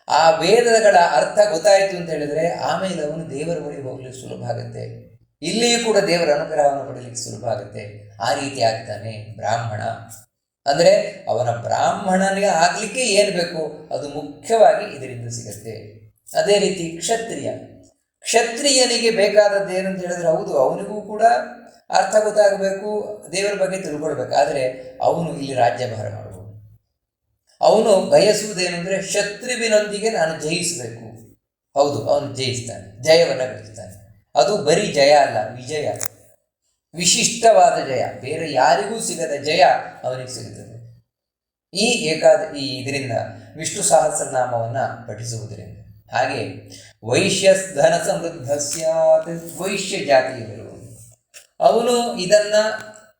ಆ ವೇದಗಳ ಅರ್ಥ ಗೊತ್ತಾಯಿತು ಅಂತ ಹೇಳಿದ್ರೆ ಆಮೇಲೆ ಅವನು ದೇವರ ಬಳಿ ಹೋಗ್ಲಿಕ್ಕೆ ಸುಲಭ ಆಗುತ್ತೆ. ಇಲ್ಲಿಯೂ ಕೂಡ ದೇವರ ಅನುಗ್ರಹವನ್ನು ಪಡೆಯಲಿಕ್ಕೆ ಸುಲಭ ಆಗುತ್ತೆ. ಆ ರೀತಿ ಆಗ್ತಾನೆ ಬ್ರಾಹ್ಮಣ. ಅಂದರೆ ಅವನ ಬ್ರಾಹ್ಮಣನಿಗೆ ಆಗಲಿಕ್ಕೆ ಏನು ಬೇಕು? ಅದು ಮುಖ್ಯವಾಗಿ ಇದರಿಂದ ಸಿಗುತ್ತೆ. ಅದೇ ರೀತಿ ಕ್ಷತ್ರಿಯ. ಕ್ಷತ್ರಿಯನಿಗೆ ಬೇಕಾದದ್ದು ಏನಂತ ಹೇಳಿದ್ರೆ ಹೌದು, ಅವನಿಗೂ ಕೂಡ ಅರ್ಥ ಗೊತ್ತಾಗಬೇಕು, ದೇವರ ಬಗ್ಗೆ ತಿಳ್ಕೊಳ್ಬೇಕು. ಆದರೆ ಅವನು ಇಲ್ಲಿ ರಾಜ್ಯಭಾರ ಮಾಡಬಹುದು ಅವನು ಬಯಸುವುದೇನೆಂದರೆ ಶತ್ರುವಿನೊಂದಿಗೆ ನಾನು ಜಯಿಸಬೇಕು. ಹೌದು, ಅವನು ಜಯಿಸ್ತಾನೆ, ಜಯವನ್ನು ಗಳಿಸ್ತಾನೆ. ಅದು ಬರೀ ಜಯ ಅಲ್ಲ, ವಿಜಯ. ವಿಶಿಷ್ಟವಾದ ಜಯ. ಬೇರೆ ಯಾರಿಗೂ ಸಿಗದ ಜಯ ಅವನಿಗೆ ಸಿಗುತ್ತದೆ. ಈ ಏಕಾದ, ಈ ಇದರಿಂದ ವಿಷ್ಣು ಸಹಸ್ರನಾಮವನ್ನು ಪಠಿಸುವುದರಿಂದ. ಹಾಗೆ ವೈಶ್ಯ ಧನ ಸಮೃದ್ಧ ಸ್ಯಾತ್ ವೈಶ್ಯ ಜಾತಿಯವರು. ಅವನು ಇದನ್ನ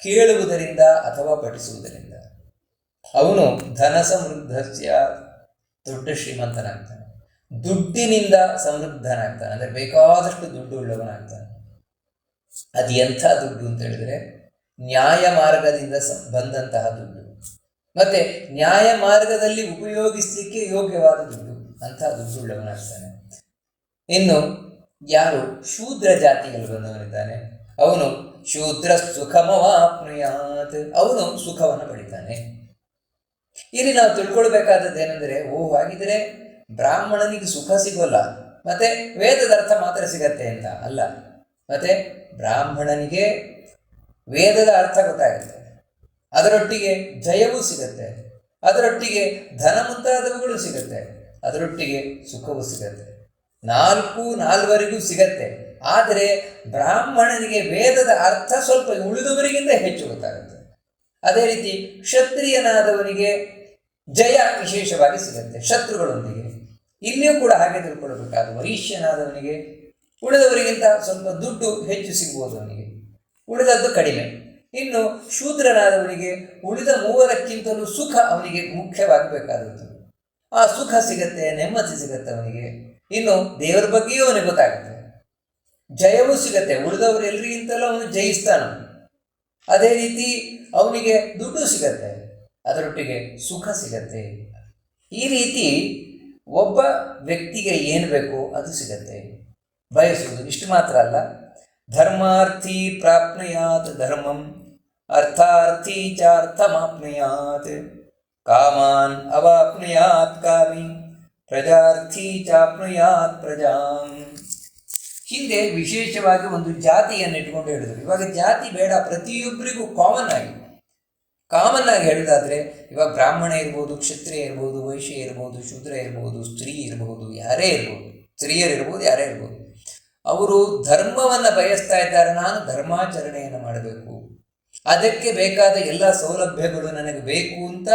ಕೇಳುವುದರಿಂದ ಅಥವಾ ಪಠಿಸುವುದರಿಂದ. ಅವನು ಧನ ಸಮೃದ್ಧಸ್ಯ ದೊಡ್ಡ ಶ್ರೀಮಂತನಾಗ್ತಾನೆ. ದುಡ್ಡಿನಿಂದ ಸಮೃದ್ಧನಾಗ್ತಾನೆ. ಅಂದರೆ ಬೇಕಾದಷ್ಟು ದುಡ್ಡು ಉಳ್ಳವನಾಗ್ತಾನೆ. ಅದು ಎಂಥ ದುಡ್ಡು ಅಂತ ಹೇಳಿದ್ರೆ ನ್ಯಾಯ ಮಾರ್ಗದಿಂದ ಬಂದಂತಹ ದುಡ್ಡು. ಮತ್ತೆ ನ್ಯಾಯ ಮಾರ್ಗದಲ್ಲಿ ಉಪಯೋಗಿಸಲಿಕ್ಕೆ ಯೋಗ್ಯವಾದ ದುಡ್ಡು ಅಂತಹ ದುಡ್ಡು ಉಳ್ಳವನಾಗ್ತಾನೆ. ಇನ್ನು ಯಾರು ಶೂದ್ರ ಜಾತಿಗಳು ಬಂದವನಿದ್ದಾನೆ ಅವನು ಶೂದ್ರ ಸುಖಮವಾಪ್ನುಯಾತ್. ಅವನು ಸುಖವನ್ನು ಪಡಿತಾನೆ. ಇಲ್ಲಿ ನಾವು ತಿಳ್ಕೊಳ್ಬೇಕಾದದ್ದು ಏನಂದ್ರೆ ಓ ಹಾಗಿದ್ರೆ ಬ್ರಾಹ್ಮಣನಿಗೆ ಸುಖ ಸಿಗೋಲ್ಲ. ಮತ್ತೆ ವೇದದ ಅರ್ಥ ಮಾತ್ರ ಸಿಗತ್ತೆ ಅಂತ ಅಲ್ಲ. ಮತ್ತೆ ಬ್ರಾಹ್ಮಣನಿಗೆ ವೇದದ ಅರ್ಥ ಗೊತ್ತಾಗುತ್ತೆ. ಅದರೊಟ್ಟಿಗೆ ಜಯವೂ ಸಿಗತ್ತೆ. ಅದರೊಟ್ಟಿಗೆ ಧನ ಮುಂತಾದವುಗಳು ಸಿಗತ್ತೆ. ಅದರೊಟ್ಟಿಗೆ ಸುಖವೂ ಸಿಗತ್ತೆ. ನಾಲ್ಕು, ನಾಲ್ವರಿಗೂ ಸಿಗತ್ತೆ. ಆದರೆ ಬ್ರಾಹ್ಮಣನಿಗೆ ವೇದದ ಅರ್ಥ ಸ್ವಲ್ಪ ಉಳಿದವರಿಗಿಂತ ಹೆಚ್ಚು ಗೊತ್ತಾಗುತ್ತೆ. ಅದೇ ರೀತಿ ಕ್ಷತ್ರಿಯನಾದವನಿಗೆ ಜಯ ವಿಶೇಷವಾಗಿ ಸಿಗುತ್ತೆ, ಶತ್ರುಗಳೊಂದಿಗೆ. ಇಲ್ಲಿಯೂ ಕೂಡ ಹಾಗೆ ತಿಳ್ಕೊಳ್ಬೇಕಾದ ವೈಶ್ಯನಾದವನಿಗೆ ಉಳಿದವರಿಗಿಂತ ಸ್ವಲ್ಪ ದುಡ್ಡು ಹೆಚ್ಚು ಸಿಗ್ಬೋದು ಅವನಿಗೆ. ಉಳಿದದ್ದು ಕಡಿಮೆ. ಇನ್ನು ಶೂದ್ರನಾದವನಿಗೆ, ಉಳಿದ ಮೂವರಕ್ಕಿಂತಲೂ ಸುಖ ಅವನಿಗೆ ಮುಖ್ಯವಾಗಿ ಬೇಕಾದದ್ದು ಆ ಸುಖ ಸಿಗತ್ತೆ, ನೆಮ್ಮದಿ ಸಿಗತ್ತೆ ಅವನಿಗೆ. ಇನ್ನು ದೇವರ ಬಗ್ಗೆಯೂ ಅವನಿಗೆ ಗೊತ್ತಾಗುತ್ತೆ. ಜಯವೂ ಸಿಗತ್ತೆ, ಉಳಿದವರೆಲ್ಲರಿಗಿಂತಲೂ ಅವನು ಜಯಿಸ್ತಾನ ಅದೇ ರೀತಿ ಅವನಿಗೆ ದುಡ್ಡು ಸಿಗತ್ತೆ. ಅದರೊಟ್ಟಿಗೆ ಸುಖ ಸಿಗತ್ತೆ. ಈ ರೀತಿ ಒಬ್ಬ ವ್ಯಕ್ತಿಗೆ ಏನು ಬೇಕು ಅದು ಸಿಗತ್ತೆ. ಬಯಸುವುದು ಇಷ್ಟು ಮಾತ್ರ ಅಲ್ಲ. ಧರ್ಮಾರ್ಥಿ ಪ್ರಾಪ್ನೆಯಾತ್ ಧರ್ಮಂ ಅರ್ಥಾರ್ಥಿ ಚಾರ್ಥಮಾಪ್ನೆಯಾತ್. ಕಾಮಾನ್ ಅವಾಪ್ನೆಯಾತ್ ಕಾಮಿ, ಪ್ರಜಾರ್ಥಿ ಚಾಪ್ನೆಯಾತ್ ಪ್ರಜಾಂ. ಹಿಂದೆ ವಿಶೇಷವಾಗಿ ಒಂದು ಜಾತಿಯನ್ನು ಇಟ್ಕೊಂಡು ಹೇಳಿದ್ರು. ಇವಾಗ ಜಾತಿ ಬೇಡ, ಪ್ರತಿಯೊಬ್ಬರಿಗೂ ಕಾಮನ್ ಆಗಿ ಕಾಮನ್ ಆಗಿ ಹೇಳೋದಾದ್ರೆ, ಇವಾಗ ಬ್ರಾಹ್ಮಣ ಇರ್ಬೋದು, ಕ್ಷತ್ರಿಯ ಇರ್ಬೋದು, ವೈಶ್ಯ ಇರ್ಬೋದು, ಶೂದ್ರ ಇರ್ಬೋದು, ಸ್ತ್ರೀ ಇರ್ಬೋದು, ಯಾರೇ ಇರ್ಬೋದು, ಸ್ತ್ರೀಯರು ಇರ್ಬೋದು, ಯಾರೇ ಇರ್ಬೋದು, ಅವರು ಧರ್ಮವನ್ನು ಬಯಸ್ತಾ ಇದ್ದಾರೆ. ನಾನು ಧರ್ಮಾಚರಣೆಯನ್ನು ಮಾಡಬೇಕು. ಅದಕ್ಕೆ ಬೇಕಾದ ಎಲ್ಲ ಸೌಲಭ್ಯಗಳು ನನಗೆ ಬೇಕು ಅಂತ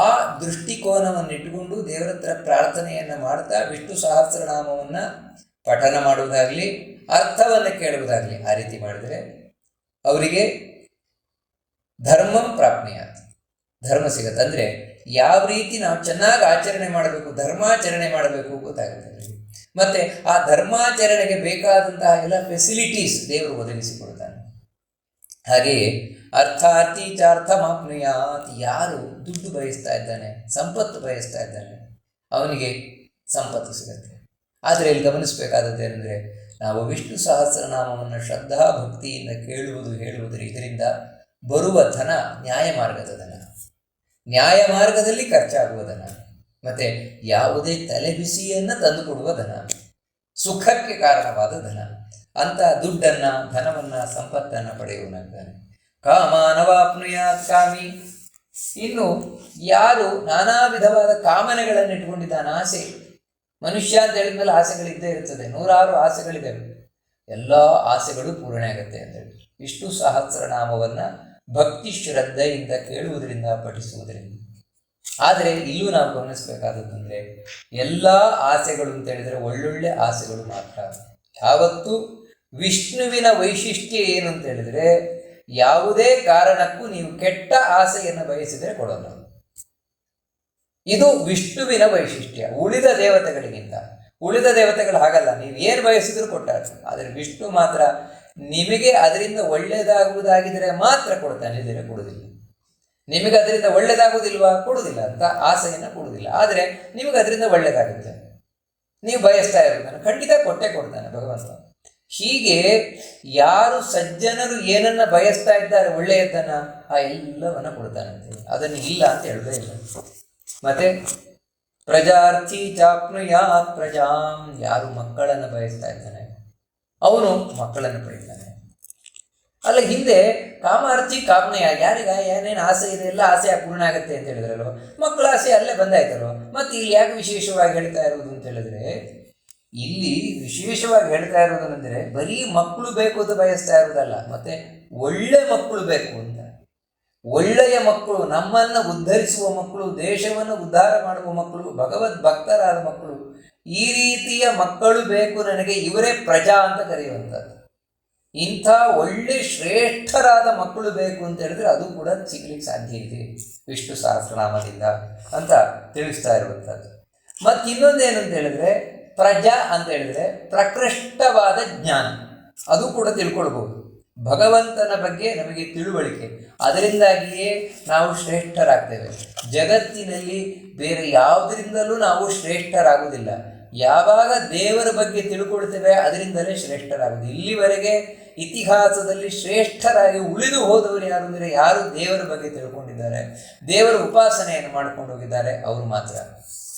ಆ ದೃಷ್ಟಿಕೋನವನ್ನು ಇಟ್ಟುಕೊಂಡು ದೇವರ ಹತ್ರ ಪ್ರಾರ್ಥನೆಯನ್ನು ಮಾಡ್ತಾ ವಿಷ್ಣು ಸಹಸ್ರನಾಮವನ್ನು ಪಠನ ಮಾಡುವುದಾಗಲಿ, ಅರ್ಥವನ್ನು ಕೇಳುವುದಾಗಲಿ ಆ ರೀತಿ ಮಾಡಿದರೆ, ಅವರಿಗೆ ಧರ್ಮಂ ಪ್ರಾಪ್ನಿಯಾತ್. ಧರ್ಮ ಸಿಗತ್ತೆ. ಅಂದರೆ ಯಾವ ರೀತಿ ನಾವು ಚೆನ್ನಾಗಿ ಆಚರಣೆ ಮಾಡಬೇಕು, ಧರ್ಮಾಚರಣೆ ಮಾಡಬೇಕು ಗೊತ್ತಾಗುತ್ತೆ ಮತ್ತೆ ಆ ಧರ್ಮಾಚರಣೆಗೆ ಬೇಕಾದಂತಹ ಎಲ್ಲ ಫೆಸಿಲಿಟೀಸ್ ದೇವರು ಒದಗಿಸಿಕೊಡ್ತಾನೆ ಹಾಗೆಯೇ ಅರ್ಥಾರ್ಥಿ ಚಾರ್ಥಮಾಪ್ನುಯಾತ್. ಯಾರು ದುಡ್ಡು ಬಯಸ್ತಾ ಇದ್ದಾನೆ, ಸಂಪತ್ತು ಬಯಸ್ತಾ ಇದ್ದಾನೆ, ಅವನಿಗೆ ಸಂಪತ್ತು ಸಿಗುತ್ತೆ. ಆದರೆ ಇಲ್ಲಿ ಗಮನಿಸಬೇಕಾದದ್ದು ಏನಂದರೆ, ನಾವು ವಿಷ್ಣು ಸಹಸ್ರನಾಮವನ್ನು ಶ್ರದ್ಧಾ ಭಕ್ತಿಯಿಂದ ಕೇಳುವುದು ಹೇಳುವುದರ ಇದರಿಂದ ಬರುವ ಧನ ನ್ಯಾಯ ಮಾರ್ಗದ ಧನ. ನ್ಯಾಯ ಮಾರ್ಗದಲ್ಲಿ ಖರ್ಚಾಗುವ ಧನ. ಮತ್ತೆ ಯಾವುದೇ ತಲೆಬಿಸಿಯನ್ನು ತಂದುಕೊಡುವ ಧನ. ಸುಖಕ್ಕೆ ಕಾರಣವಾದ ಧನ. ಅಂತ ದುಡ್ಡನ್ನ, ಧನವನ್ನ, ಸಂಪತ್ತನ್ನ ಪಡೆಯುವನಾಗ್ತಾನೆ ಕಾಮಾನವಾಪ್ನುಯಾತ್ ಕಾಮಿ. ಇನ್ನು ಯಾರು ನಾನಾ ವಿಧವಾದ ಕಾಮನೆಗಳನ್ನು ಇಟ್ಕೊಂಡಿದ್ದಾನೆ ಆಸೆ. ಮನುಷ್ಯ ಅಂತ ಹೇಳಿದ್ಮೇಲೆ ಆಸೆಗಳಿದ್ದೇ ಇರ್ತದೆ. ನೂರಾರು ಆಸೆಗಳಿದ್ದಾವೆ. ಎಲ್ಲ ಆಸೆಗಳು ಪೂರಣೆ ಆಗುತ್ತೆ ಅಂತೇಳಿ ವಿಷ್ಣು ಸಹಸ್ರನಾಮವನ್ನು ಭಕ್ತಿ ಶ್ರದ್ಧೆಯಿಂದ ಕೇಳುವುದರಿಂದ ಪಠಿಸುವುದರಿಂದ. ಆದರೆ ಇಲ್ಲೂ ನಾವು ಗಮನಿಸಬೇಕಾದದ್ದು ಅಂದರೆ ಎಲ್ಲ ಆಸೆಗಳು ಅಂತ ಹೇಳಿದರೆ ಒಳ್ಳೊಳ್ಳೆ ಆಸೆಗಳು ಮಾತ್ರ. ಯಾವತ್ತೂ ವಿಷ್ಣುವಿನ ವೈಶಿಷ್ಟ್ಯ ಏನು ಅಂತ ಹೇಳಿದರೆ, ಯಾವುದೇ ಕಾರಣಕ್ಕೂ ನೀವು ಕೆಟ್ಟ ಆಸೆಯನ್ನು ಬಯಸಿದರೆ ಕೊಡೋಲ್ಲ. ಇದು ವಿಷ್ಣುವಿನ ವೈಶಿಷ್ಟ್ಯ, ಉಳಿದ ದೇವತೆಗಳಿಗಿಂತ. ಉಳಿದ ದೇವತೆಗಳು ಹಾಗಲ್ಲ, ನೀವು ಏನು ಬಯಸಿದ್ರು ಕೊಟ್ಟಾರ. ಆದರೆ ವಿಷ್ಣು ಮಾತ್ರ ನಿಮಗೆ ಅದರಿಂದ ಒಳ್ಳೆಯದಾಗುವುದಾಗಿದ್ದರೆ ಮಾತ್ರ ಕೊಡ್ತಾನೆ ಇದನ್ನು ಕೊಡುವುದಿಲ್ಲ. ನಿಮಗೆ ಅದರಿಂದ ಒಳ್ಳೆಯದಾಗುವುದಿಲ್ವಾ ಕೊಡುವುದಿಲ್ಲ ಅಂತ ಆಸೆಯನ್ನು ಕೊಡುವುದಿಲ್ಲ. ಆದರೆ ನಿಮಗೆ ಅದರಿಂದ ಒಳ್ಳೆಯದಾಗುತ್ತೆ ನೀವು ಬಯಸ್ತಾ ಇರೋದನ್ನು ಖಂಡಿತ ಕೊಟ್ಟೆ ಕೊಡ್ತಾನೆ ಭಗವಂತ. ಹೀಗೆ ಯಾರು ಸಜ್ಜನರು ಏನನ್ನ ಬಯಸ್ತಾ ಇದ್ದಾರೆ ಒಳ್ಳೆಯದನ್ನ ಆ ಎಲ್ಲವನ್ನ ಕೊಡ್ತಾನಂತೆ. ಅದನ್ನು ಇಲ್ಲ ಅಂತ ಹೇಳದೇ ಇಲ್ಲ. ಮತ್ತೆ ಪ್ರಜಾರ್ಥಿ ಚಾಪ್ನುಯಾತ್ ಪ್ರಜಾಂ. ಯಾರು ಮಕ್ಕಳನ್ನು ಬಯಸ್ತಾ ಇದ್ದಾನೆ? ಅವನು ಮಕ್ಕಳನ್ನು ಪಡೆಯುತ್ತಾನೆ. ಅಲ್ಲ, ಹಿಂದೆ ಕಾಮಾರ್ಥಿ ಕಾಮನೆಯ ಯಾರಿಗ ಏನೇನು ಆಸೆ ಇದೆ, ಎಲ್ಲ ಆಸೆ ಪೂರ್ಣ ಆಗುತ್ತೆ ಅಂತ ಹೇಳಿದ್ರಲ್ಲ ಮಕ್ಕಳ ಆಸೆ ಅಲ್ಲೇ ಬಂದಾಯ್ತಲ್ವ? ಮತ್ತೆ ಇಲ್ಲಿ ಯಾಕೆ ವಿಶೇಷವಾಗಿ ಹೇಳ್ತಾ ಇರೋದು ಅಂತ ಹೇಳಿದ್ರೆ, ಇಲ್ಲಿ ವಿಶೇಷವಾಗಿ ಹೇಳ್ತಾ ಇರೋದೇನೆಂದರೆ ಬರೀ ಮಕ್ಕಳು ಬೇಕು ಅಂತ ಬಯಸ್ತಾ ಇರೋದಲ್ಲ ಮತ್ತೆ ಒಳ್ಳೆ ಮಕ್ಕಳು ಬೇಕು ಅಂತ. ಒಳ್ಳೆಯ ಮಕ್ಕಳು, ನಮ್ಮನ್ನು ಉದ್ಧರಿಸುವ ಮಕ್ಕಳು, ದೇಶವನ್ನು ಉದ್ಧಾರ ಮಾಡುವ ಮಕ್ಕಳು ಭಗವದ್ ಭಕ್ತರಾದ ಮಕ್ಕಳು ಈ ರೀತಿಯ ಮಕ್ಕಳು ಬೇಕು ನನಗೆ ಇವರೇ ಪ್ರಜಾ ಅಂತ ಕರೆಯುವಂಥದ್ದು. ಇಂಥ ಒಳ್ಳೆ ಶ್ರೇಷ್ಠರಾದ ಮಕ್ಕಳು ಬೇಕು ಅಂತ ಹೇಳಿದ್ರೆ ಅದು ಕೂಡ ಸಿಗ್ಲಿಕ್ಕೆ ಸಾಧ್ಯ ಇದೆ. ವಿಷ್ಣು ಸಹಸ್ರನಾಮದಿಂದ ಅಂತ ತಿಳಿಸ್ತಾ ಇರುವಂಥದ್ದು. ಮತ್ತು ಇನ್ನೊಂದೇನು ಅಂತ ಹೇಳಿದ್ರೆ ಪ್ರಜಾ ಅಂತ ಹೇಳಿದ್ರೆ ಪ್ರಕೃಷ್ಟವಾದ ಜ್ಞಾನ. ಅದು ಕೂಡ ತಿಳ್ಕೊಳ್ಬಹುದು. ಭಗವಂತನ ಬಗ್ಗೆ ನಮಗೆ ತಿಳುವಳಿಕೆ. ಅದರಿಂದಾಗಿಯೇ ನಾವು ಶ್ರೇಷ್ಠರಾಗ್ತೇವೆ. ಜಗತ್ತಿನಲ್ಲಿ ಬೇರೆ ಯಾವುದರಿಂದಲೂ ನಾವು ಶ್ರೇಷ್ಠರಾಗುವುದಿಲ್ಲ. ಯಾವಾಗ ದೇವರ ಬಗ್ಗೆ ತಿಳ್ಕೊಳ್ತೇವೆ ಅದರಿಂದಲೇ ಶ್ರೇಷ್ಠರಾಗುವುದು. ಇಲ್ಲಿವರೆಗೆ ಇತಿಹಾಸದಲ್ಲಿ ಶ್ರೇಷ್ಠರಾಗಿ ಉಳಿದು ಹೋದವರು ಯಾರು ಅಂದರೆ ಯಾರು ದೇವರ ಬಗ್ಗೆ ತಿಳ್ಕೊಂಡಿದ್ದಾರೆ. ದೇವರ ಉಪಾಸನೆಯನ್ನು ಮಾಡ್ಕೊಂಡು ಹೋಗಿದ್ದಾರೆ. ಅವರು ಮಾತ್ರ.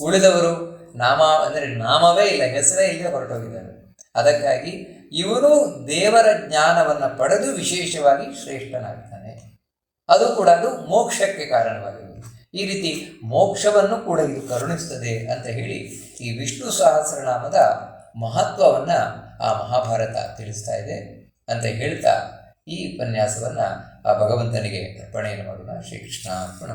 ಉಳಿದವರು ನಾಮ ಅಂದರೆ ನಾಮವೇ ಇಲ್ಲ, ಹೆಸರೇ ಇಲ್ಲದೆ ಹೊರಟೋಗಿದ್ದಾರೆ. ಅದಕ್ಕಾಗಿ ಇವನು ದೇವರ ಜ್ಞಾನವನ್ನು ಪಡೆದು ವಿಶೇಷವಾಗಿ ಶ್ರೇಷ್ಠನಾಗ್ತಾನೆ ಅದು ಕೂಡ ಅದು ಮೋಕ್ಷಕ್ಕೆ ಕಾರಣವಾಗಿದೆ. ಈ ರೀತಿ ಮೋಕ್ಷವನ್ನು ಕೂಡ ಇದು ಕರುಣಿಸ್ತದೆ ಅಂತ ಹೇಳಿ ಈ ವಿಷ್ಣು ಸಹಸ್ರನಾಮದ ಮಹತ್ವವನ್ನು ಆ ಮಹಾಭಾರತ ತಿಳಿಸ್ತಾ ಇದೆ ಅಂತ ಹೇಳ್ತಾ ಈ ಉಪನ್ಯಾಸವನ್ನು ಆ ಭಗವಂತನಿಗೆ ಅರ್ಪಣೆಯನ್ನು ಮಾಡೋಣ. ಶ್ರೀಕೃಷ್ಣ ಅರ್ಪಣ